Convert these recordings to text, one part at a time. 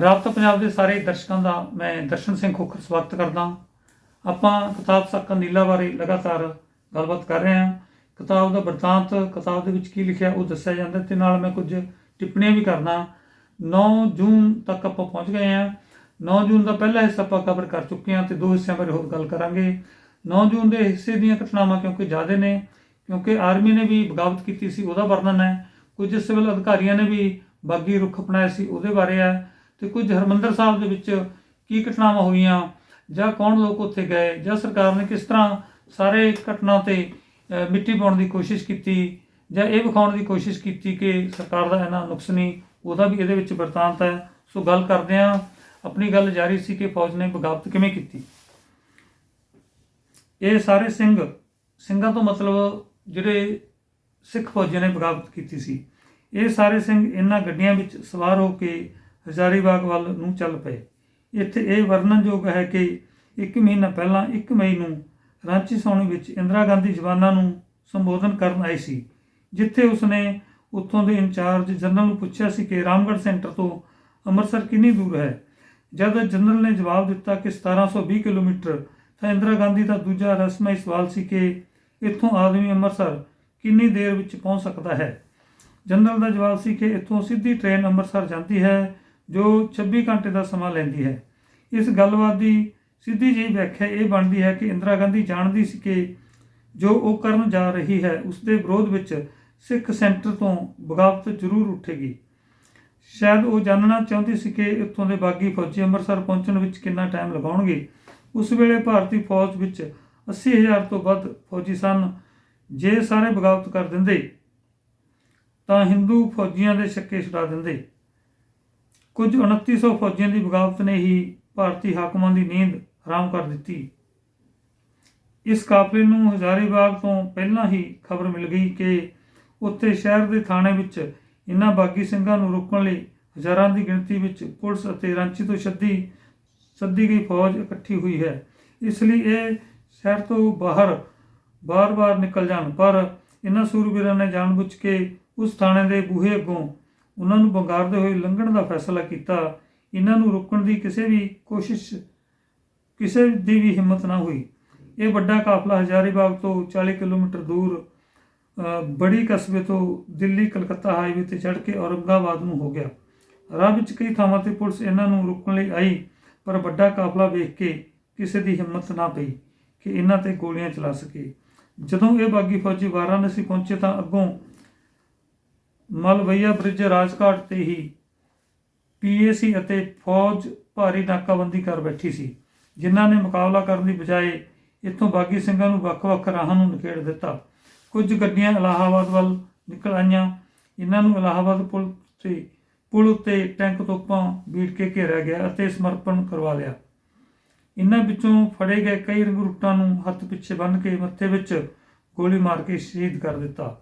ਰਾਬਤਾ ਪੰਜਾਬ ਦੇ ਸਾਰੇ ਦਰਸ਼ਕਾਂ ਦਾ ਮੈਂ ਦਰਸ਼ਨ ਸਿੰਘ ਖੋਖਰ ਸਵਾਗਤ ਕਰਦਾ ਆਪਾਂ ਕਿਤਾਬ ਸਾਕਾ ਨੀਲਾ ਬਾਰੇ ਲਗਾਤਾਰ ਗੱਲਬਾਤ ਕਰ ਰਹੇ ਹਾਂ। ਕਿਤਾਬ ਦਾ ਬਰਤਾਂਤ ਕਿਤਾਬ ਦੇ ਵਿੱਚ ਕੀ ਲਿਖਿਆ ਉਹ ਦੱਸਿਆ ਜਾਂਦਾ ਤੇ ਨਾਲ ਮੈਂ ਕੁਝ ਟਿੱਪਣੀਆਂ ਵੀ ਕਰਦਾ 9 ਜੂਨ ਤੱਕ ਆਪਾਂ ਪਹੁੰਚ ਗਏ ਹਾਂ। 9 ਜੂਨ ਦਾ ਪਹਿਲਾ ਹਿੱਸਾ ਆਪਾਂ ਕਵਰ ਕਰ ਚੁੱਕੇ ਹਾਂ ਤੇ ਦੋ ਹਿੱਸਿਆਂ ਬਾਰੇ ਹੋਰ ਗੱਲ ਕਰਾਂਗੇ। 9 ਜੂਨ ਦੇ ਹਿੱਸੇ ਦੀਆਂ ਘਟਨਾਵਾਂ ਕਿਉਂਕਿ ਜ਼ਿਆਦਾ ਨੇ, ਕਿਉਂਕਿ ਆਰਮੀ ਨੇ ਵੀ ਬਗਾਵਤ ਕੀਤੀ ਸੀ, ਉਹਦਾ ਵਰਣਨ ਹੈ। ਕੁਝ ਸਿਵਲ ਅਧਿਕਾਰੀਆਂ ਨੇ ਵੀ ਬਾਗੀ ਰੁਖ ਅਪਣਾਇਆ ਸੀ, ਉਹਦੇ ਬਾਰੇ ਹੈ। ਤੇ ਕੁਝ ਹਰਮੰਦਰ ਸਾਹਿਬ ਦੇ ਵਿੱਚ ਕੀ ਘਟਨਾਵਾਂ ਹੋਈਆਂ, ਜਾਂ ਕੌਣ ਲੋਕ ਉੱਥੇ ਗਏ, ਜਾਂ ਸਰਕਾਰ ਨੇ ਕਿਸ ਤਰ੍ਹਾਂ ਸਾਰੇ ਘਟਨਾ ਤੇ ਮਿੱਟੀ ਪਾਉਣ ਦੀ ਕੋਸ਼ਿਸ਼ ਕੀਤੀ, ਜਾਂ ਇਹ ਵਿਖਾਉਣ ਦੀ ਕੋਸ਼ਿਸ਼ ਕੀਤੀ ਕਿ ਸਰਕਾਰ ਦਾ ਇਹਨਾਂ ਨੁਕਸ ਨਹੀਂ, ਉਹਦਾ ਵੀ ਇਹਦੇ ਵਿੱਚ ਵਰਤਾਂਤ ਹੈ। ਸੋ ਗੱਲ ਕਰਦੇ ਹਾਂ। ਆਪਣੀ ਗੱਲ ਜਾਰੀ ਸੀ ਕਿ ਫੌਜ ਨੇ ਬਗਾਵਤ ਕਿਵੇਂ ਕੀਤੀ। ਇਹ ਸਾਰੇ ਸਿੰਘ, ਸਿੰਘਾਂ ਤੋਂ ਮਤਲਬ ਜਿਹੜੇ ਸਿੱਖ ਫੌਜੀਆਂ ਨੇ ਬਗਾਵਤ ਕੀਤੀ ਸੀ। ਇਹ ਸਾਰੇ ਸਿੰਘ ਇਹਨਾਂ ਗੱਡੀਆਂ ਵਿੱਚ ਸਵਾਰ ਹੋ ਕੇ ਹਜ਼ਾਰੀਬਾਗ ਵੱਲ ਨੂੰ ਚੱਲ ਪਏ। ਇੱਥੇ ਇਹ ਵਰਣਨਯੋਗ ਹੈ ਕਿ ਇੱਕ ਮਹੀਨਾ ਪਹਿਲਾਂ 1 ਮਈ ਨੂੰ ਰਾਂਚੀ ਸੌਣੀ ਵਿੱਚ ਇੰਦਰਾ ਗਾਂਧੀ ਜਵਾਨਾਂ ਨੂੰ ਸੰਬੋਧਨ ਕਰਨ ਆਈ ਸੀ, ਜਿੱਥੇ ਉਸਨੇ ਉੱਥੋਂ ਦੇ ਇੰਚਾਰਜ ਜਨਰਲ ਨੂੰ ਪੁੱਛਿਆ ਸੀ ਕਿ ਰਾਮਗੜ੍ਹ ਸੈਂਟਰ ਤੋਂ ਅੰਮ੍ਰਿਤਸਰ ਕਿੰਨੀ ਦੂਰ ਹੈ। ਜਦ ਜਨਰਲ ਨੇ ਜਵਾਬ ਦਿੱਤਾ ਕਿ 1720 ਕਿਲੋਮੀਟਰ, ਤਾਂ ਇੰਦਰਾ ਗਾਂਧੀ ਦਾ ਦੂਜਾ ਰਸਮਈ ਸਵਾਲ ਸੀ ਕਿ ਇੱਥੋਂ ਆਦਮੀ ਅੰਮ੍ਰਿਤਸਰ ਕਿੰਨੀ ਦੇਰ ਵਿੱਚ ਪਹੁੰਚ ਸਕਦਾ ਹੈ? ਜਨਰਲ ਦਾ ਜਵਾਬ ਸੀ ਕਿ ਇੱਥੋਂ ਸਿੱਧੀ ਟ੍ਰੇਨ ਅੰਮ੍ਰਿਤਸਰ ਜਾਂਦੀ ਹੈ ਜੋ 26 ਘੰਟੇ ਦਾ ਸਮਾਂ ਲੈਂਦੀ ਹੈ। ਇਸ ਗੱਲਬਾਤ ਦੀ ਸਿੱਧੀ ਜਿਹੀ ਵਿਆਖਿਆ ਇਹ ਬਣਦੀ ਹੈ ਕਿ ਇੰਦਰਾ ਗਾਂਧੀ ਜਾਣਦੀ ਸੀ ਕਿ ਜੋ ਉਹ ਕਰਨ ਜਾ ਰਹੀ ਹੈ ਉਸ ਦੇ ਵਿਰੋਧ ਵਿੱਚ ਸਿੱਖ ਸੈਂਟਰ ਤੋਂ ਬਗਾਵਤ ਜ਼ਰੂਰ ਉੱਠੇਗੀ। ਸ਼ਾਇਦ ਉਹ ਜਾਣਨਾ ਚਾਹੁੰਦੀ ਸੀ ਕਿ ਇੱਥੋਂ ਦੇ ਬਾਗੀ ਫੌਜੀ ਅੰਮ੍ਰਿਤਸਰ ਪਹੁੰਚਣ ਵਿੱਚ ਕਿੰਨਾ ਟਾਈਮ ਲਗਾਉਣਗੇ। ਉਸ ਵੇਲੇ ਭਾਰਤੀ ਫੌਜ ਵਿੱਚ 80000 ਤੋਂ ਵੱਧ ਫੌਜੀ ਸਨ, ਜੇ ਸਾਰੇ ਬਗਾਵਤ ਕਰ ਦਿੰਦੇ, ਤਾਂ ਹਿੰਦੂ ਫੌਜੀਆਂ ਦੇ ਛੱਕੇ ਛੁਡਾ ਦਿੰਦੇ। ਕੁਝ 2900 ਫੌਜੀਆਂ ਦੀ ਬਗਾਵਤ ਨੇ ਹੀ ਭਾਰਤੀ ਹਾਕਮਾਂ ਦੀ ਨੀਂਦ ਹਰਾਮ ਕਰ ਦਿੱਤੀ। ਇਸ ਕਾਫਲੇ ਨੂੰ ਹਜ਼ਾਰੀਬਾਗ ਤੋਂ ਪਹਿਲਾਂ ਹੀ ਖਬਰ ਮਿਲ ਗਈ ਕਿ ਉੱਥੇ ਸ਼ਹਿਰ ਦੇ ਥਾਣੇ ਵਿੱਚ ਇਨ੍ਹਾਂ ਬਾਗੀ ਸਿੰਘਾਂ ਨੂੰ ਰੋਕਣ ਲਈ ਹਜ਼ਾਰਾਂ ਦੀ ਗਿਣਤੀ ਵਿੱਚ ਪੁਲਿਸ ਅਤੇ ਰਾਂਚੀ ਤੋਂ ਛੱਡੀ ਸੱਦੀ ਗਈ ਫੌਜ ਇਕੱਠੀ ਹੋਈ ਹੈ। ਇਸ ਲਈ ਇਹ ਸ਼ਹਿਰ ਤੋਂ ਬਾਹਰ ਬਾਰ-ਬਾਰ ਨਿਕਲ ਜਾਣ, ਪਰ ਇਨ੍ਹਾਂ ਸੂਰਬੀਰਾਂ ਨੇ ਜਾਣਬੁੱਝ ਕੇ ਉਸ ਥਾਣੇ ਦੇ ਬੂਹੇ ਅੱਗੋਂ ਉਹਨਾਂ ਨੂੰ ਬੰਗਾਰਦੇ ਹੋਏ ਲੰਘਣ ਦਾ ਫੈਸਲਾ ਕੀਤਾ, ਇਹਨਾਂ ਨੂੰ ਰੋਕਣ ਦੀ ਕਿਸੇ ਵੀ ਕੋਸ਼ਿਸ਼, ਕਿਸੇ ਦੀ ਵੀ ਹਿੰਮਤ ਨਾ ਹੋਈ। ਇਹ ਵੱਡਾ ਕਾਫਲਾ ਹਜ਼ਾਰੀਬਾਗ ਤੋਂ 40 ਕਿਲੋਮੀਟਰ ਦੂਰ ਬੜੀ ਕਸਬੇ ਤੋਂ ਦਿੱਲੀ, ਕਲਕੱਤਾ ਹਾਈਵੇ ਤੇ ਚੜ੍ਹ ਕੇ ਔਰੰਗਾਬਾਦ ਨੂੰ ਹੋ ਗਿਆ। ਰਾਹ ਵਿੱਚ ਕਈ ਥਾਵਾਂ ਤੇ ਪੁਲਿਸ ਇਹਨਾਂ ਨੂੰ ਰੋਕਣ ਲਈ ਆਈ, ਪਰ ਵੱਡਾ ਕਾਫਲਾ ਵੇਖ ਕੇ ਕਿਸੇ ਦੀ ਹਿੰਮਤ ਨਾ ਪਈ ਕਿ ਇਹਨਾਂ ਤੇ ਗੋਲੀਆਂ ਚਲਾ ਸਕੇ। ਜਦੋਂ ਇਹ ਬਾਗੀ ਫੌਜੀ ਵਾਰਾਣਸੀ ਪਹੁੰਚੇ ਤਾਂ ਅੱਗੋਂ ਮਲਵਈਆ ਬ੍ਰਿਜ ਰਾਜਘਾਟ ਤੇ ਹੀ ਪੀਏਸੀ ਅਤੇ ਫੌਜ ਭਾਰੀ ਨਾਕਾਬੰਦੀ ਕਰ ਬੈਠੀ ਸੀ, ਜਿਨ੍ਹਾਂ ਨੇ ਮੁਕਾਬਲਾ ਕਰਨ ਦੀ ਬਜਾਏ ਇੱਥੋਂ ਬਾਗੀ ਸਿੰਘਾਂ ਨੂੰ ਵੱਖ-ਵੱਖ ਰਾਹਾਂ ਨੂੰ ਨਿਖੇੜ ਦਿੱਤਾ। ਕੁਝ ਗੱਡੀਆਂ ਇਲਾਹਾਬਾਦ ਵੱਲ ਨਿਕਲ ਆਈਆਂ। ਇਹਨਾਂ ਨੂੰ ਇਲਾਹਾਬਾਦ ਪੁਲ ਤੇ, ਪੁਲ ਉੱਤੇ ਟੈਂਕ ਤੋਪਾਂ ਬੀੜ ਕੇ ਘੇਰਿਆ ਗਿਆ ਅਤੇ ਸਮਰਪਣ ਕਰਵਾ ਲਿਆ। ਇਹਨਾਂ ਵਿੱਚੋਂ ਫੜੇ ਗਏ ਕਈ ਰੰਗਰੂਟਾਂ ਨੂੰ ਹੱਥ ਪਿੱਛੇ ਬੰਨ੍ਹ ਕੇ ਮੱਥੇ ਵਿੱਚ ਗੋਲੀ ਮਾਰ ਕੇ ਸ਼ਹੀਦ ਕਰ ਦਿੱਤਾ।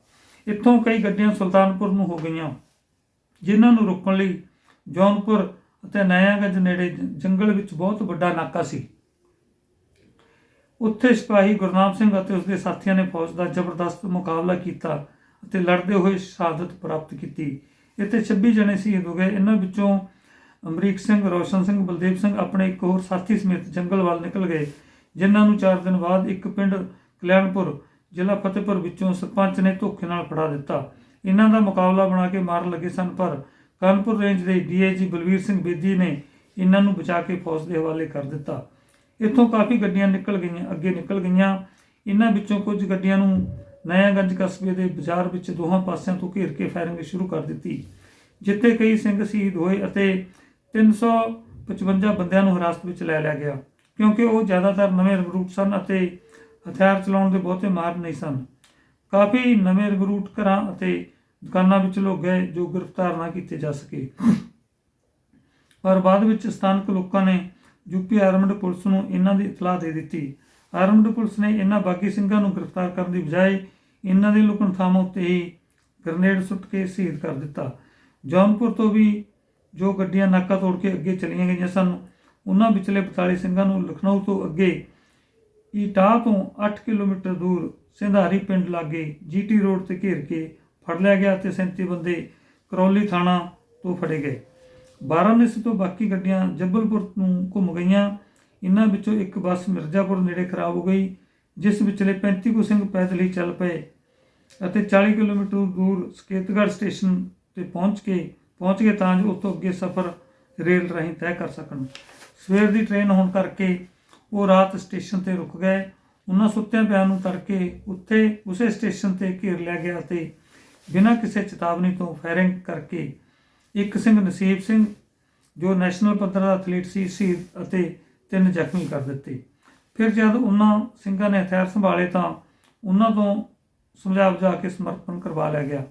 ਇੱਥੋਂ ਕਈ ਗੱਡੀਆਂ ਸੁਲਤਾਨਪੁਰ ਨੂੰ ਹੋ ਗਈਆਂ, ਜਿਨ੍ਹਾਂ ਨੂੰ ਰੋਕਣ ਲਈ ਜੌਨਪੁਰ ਅਤੇ ਨਾਇਆਗੰਜ ਨੇੜੇ ਜੰਗਲ ਵਿੱਚ ਬਹੁਤ ਵੱਡਾ ਨਾਕਾ ਸੀ। ਉੱਥੇ ਸਿਪਾਹੀ ਗੁਰਨਾਮ ਸਿੰਘ ਅਤੇ ਉਸਦੇ ਸਾਥੀਆਂ ਨੇ ਫੌਜ ਦਾ ਜ਼ਬਰਦਸਤ ਮੁਕਾਬਲਾ ਕੀਤਾ ਅਤੇ ਲੜਦੇ ਹੋਏ ਸ਼ਹਾਦਤ ਪ੍ਰਾਪਤ ਕੀਤੀ। ਇੱਥੇ 26 ਜਣੇ ਸ਼ਹੀਦ ਹੋ ਗਏ। ਇਹਨਾਂ ਵਿੱਚੋਂ ਅਮਰੀਕ ਸਿੰਘ, ਰੋਸ਼ਨ ਸਿੰਘ, ਬਲਦੇਵ ਸਿੰਘ ਆਪਣੇ ਇੱਕ ਹੋਰ ਸਾਥੀ ਸਮੇਤ ਜੰਗਲ ਵੱਲ ਨਿਕਲ ਗਏ, ਜਿਨ੍ਹਾਂ ਨੂੰ 4 ਦਿਨ ਬਾਅਦ ਇੱਕ ਪਿੰਡ ਕਲਿਆਣਪੁਰ ਜ਼ਿਲ੍ਹਾ ਫਤਿਹਪੁਰ ਵਿੱਚੋਂ ਸਰਪੰਚ ਨੇ ਧੋਖੇ ਨਾਲ ਫੜਾ ਦਿੱਤਾ। ਇਹਨਾਂ ਦਾ ਮੁਕਾਬਲਾ ਬਣਾ ਕੇ ਮਾਰਨ ਲੱਗੇ ਸਨ, ਪਰ ਕਾਨਪੁਰ ਰੇਂਜ ਦੇ ਡੀਆਈਜੀ ਬਲਵੀਰ ਸਿੰਘ ਬੇਦੀ ਨੇ ਇਹਨਾਂ ਨੂੰ ਬਚਾ ਕੇ ਫੌਜ ਦੇ ਹਵਾਲੇ ਕਰ ਦਿੱਤਾ। ਇੱਥੋਂ ਕਾਫੀ ਗੱਡੀਆਂ ਨਿਕਲ ਗਈਆਂ, ਅੱਗੇ ਨਿਕਲ ਗਈਆਂ। ਇਹਨਾਂ ਵਿੱਚੋਂ ਕੁਝ ਗੱਡੀਆਂ ਨੂੰ ਨਇਆਗੰਜ ਕਸਬੇ ਦੇ ਬਾਜ਼ਾਰ ਵਿੱਚ ਦੋਹਾਂ ਪਾਸਿਆਂ ਤੋਂ ਘੇਰ ਕੇ ਫਾਇਰਿੰਗ ਸ਼ੁਰੂ ਕਰ ਦਿੱਤੀ, ਜਿੱਥੇ ਕਈ ਸਿੰਘ ਸ਼ਹੀਦ ਹੋਏ ਅਤੇ 355 ਬੰਦਿਆਂ ਨੂੰ ਹਿਰਾਸਤ ਵਿੱਚ ਲੈ ਲਿਆ ਗਿਆ, ਕਿਉਂਕਿ ਉਹ ਜ਼ਿਆਦਾਤਰ ਨਵੇਂ ਰਿਕਰੂਟ ਸਨ ਅਤੇ ਹਥਿਆਰ ਚਲਾਉਣ ਦੇ ਬਹੁਤੇ ਮਾਹਰ ਨਹੀਂ ਸਨ। ਕਾਫੀ ਨਵੇਂ ਰਿਕਰੂਟ ਘਰਾਂ ਅਤੇ ਦੁਕਾਨਾਂ ਵਿੱਚ ਲੋਕ ਗਏ ਜੋ ਗ੍ਰਿਫਤਾਰ ਨਾ ਕੀਤੇ ਜਾ ਸਕੇ। ਪਰ ਬਾਅਦ ਵਿੱਚ ਸਥਾਨਕ ਲੋਕਾਂ ਨੇ ਯੂਪੀ ਆਰਮਡ ਪੁਲਿਸ ਨੂੰ ਇਹਨਾਂ ਦੀ ਇਤਲਾਹ ਦੇ ਦਿੱਤੀ। ਆਰਮਡ ਪੁਲਿਸ ਨੇ ਇਹਨਾਂ ਬਾਗੀ ਸਿੰਘਾਂ ਨੂੰ ਗ੍ਰਿਫਤਾਰ ਕਰਨ ਦੀ ਬਜਾਏ ਇਹਨਾਂ ਦੀ ਲੁਕਣ ਥਾਵਾਂ ਉੱਤੇ ਹੀ ਗ੍ਰਨੇਡ ਸੁੱਟ ਕੇ ਸ਼ਹੀਦ ਕਰ ਦਿੱਤਾ। ਜੌਨਪੁਰ ਤੋਂ ਵੀ ਜੋ ਗੱਡੀਆਂ ਨਾਕਾ ਤੋੜ ਕੇ ਅੱਗੇ ਚਲੀਆਂ ਗਈਆਂ ਸਨ, ਉਹਨਾਂ ਵਿਚਲੇ 42 ਸਿੰਘਾਂ ਨੂੰ ਲਖਨਊ ਤੋਂ ਅੱਗੇ ਈਟਾਹ ਤੋਂ 8 ਕਿਲੋਮੀਟਰ ਦੂਰ ਸਿੰਧਾਰੀ ਪਿੰਡ ਲਾਗੇ ਜੀਟੀ ਰੋਡ ਤੇ ਘੇਰ ਕੇ ਫੜ ਲਿਆ ਗਿਆ ਤੇ 37 ਬੰਦੇ ਕਰੌਲੀ ਥਾਣਾ ਤੋਂ ਫੜੇ ਗਏ। ਵਾਰਾਣਸੀ ਤੋਂ ਬਾਕੀ ਗੱਡੀਆਂ ਜੱਬਲਪੁਰ ਨੂੰ ਘੁੰਮ ਗਈਆਂ। ਇਹਨਾਂ ਵਿੱਚੋਂ ਇੱਕ ਬੱਸ ਮਿਰਜ਼ਾਪੁਰ ਨੇੜੇ ਖਰਾਬ ਹੋ ਗਈ, ਜਿਸ ਵਿਚਲੇ 35 ਕੁ ਸਿੰਘ ਪੈਦਲ ਹੀ ਚੱਲ ਪਏ ਅਤੇ 40 ਕਿਲੋਮੀਟਰ ਦੂਰ ਸਕੇਤਗੜ੍ਹ ਸਟੇਸ਼ਨ ਤੇ ਪਹੁੰਚ ਕੇ, ਪਹੁੰਚ ਗਏ ਤਾਂ ਜੋ ਉਤੋਂ ਅੱਗੇ ਸਫ਼ਰ ਰੇਲ ਰਾਹੀਂ ਤੈਅ ਕਰ ਸਕਣ। ਸਵੇਰ ਦੀ ਟ੍ਰੇਨ ਹੋਣ ਕਰਕੇ ਉਹ ਰਾਤ ਸਟੇਸ਼ਨ ਤੇ ਰੁਕ ਗਏ। ਉਹਨਾਂ ਸੁੱਤਿਆਂ ਪਿਆਂ ਨੂੰ ਤੜਕੇ ਉੱਥੇ ਉਸੇ ਸਟੇਸ਼ਨ ਤੇ ਘੇਰ ਲਿਆ ਗਿਆ ਤੇ ਬਿਨਾਂ ਕਿਸੇ ਚੇਤਾਵਨੀ ਤੋਂ ਫਾਇਰਿੰਗ ਕਰਕੇ ਇੱਕ ਸਿੰਘ, ਨਸੀਬ ਸਿੰਘ, ਜੋ ਨੈਸ਼ਨਲ ਪੱਧਰ ਦਾ ਐਥਲੀਟ ਸੀ, ਸ਼ਹੀਦ ਅਤੇ ਤਿੰਨ ਜ਼ਖਮੀ ਕਰ ਦਿੱਤੇ। ਫਿਰ ਜਦ ਉਹਨਾਂ ਸਿੰਘਾਂ ਨੇ ਹਥਿਆਰ ਸੰਭਾਲੇ ਤਾਂ ਉਹਨਾਂ ਤੋਂ ਸਮਝਾ ਬੁਝਾ ਕੇ ਸਮਰਪਣ ਕਰਵਾ ਲਿਆ ਗਿਆ।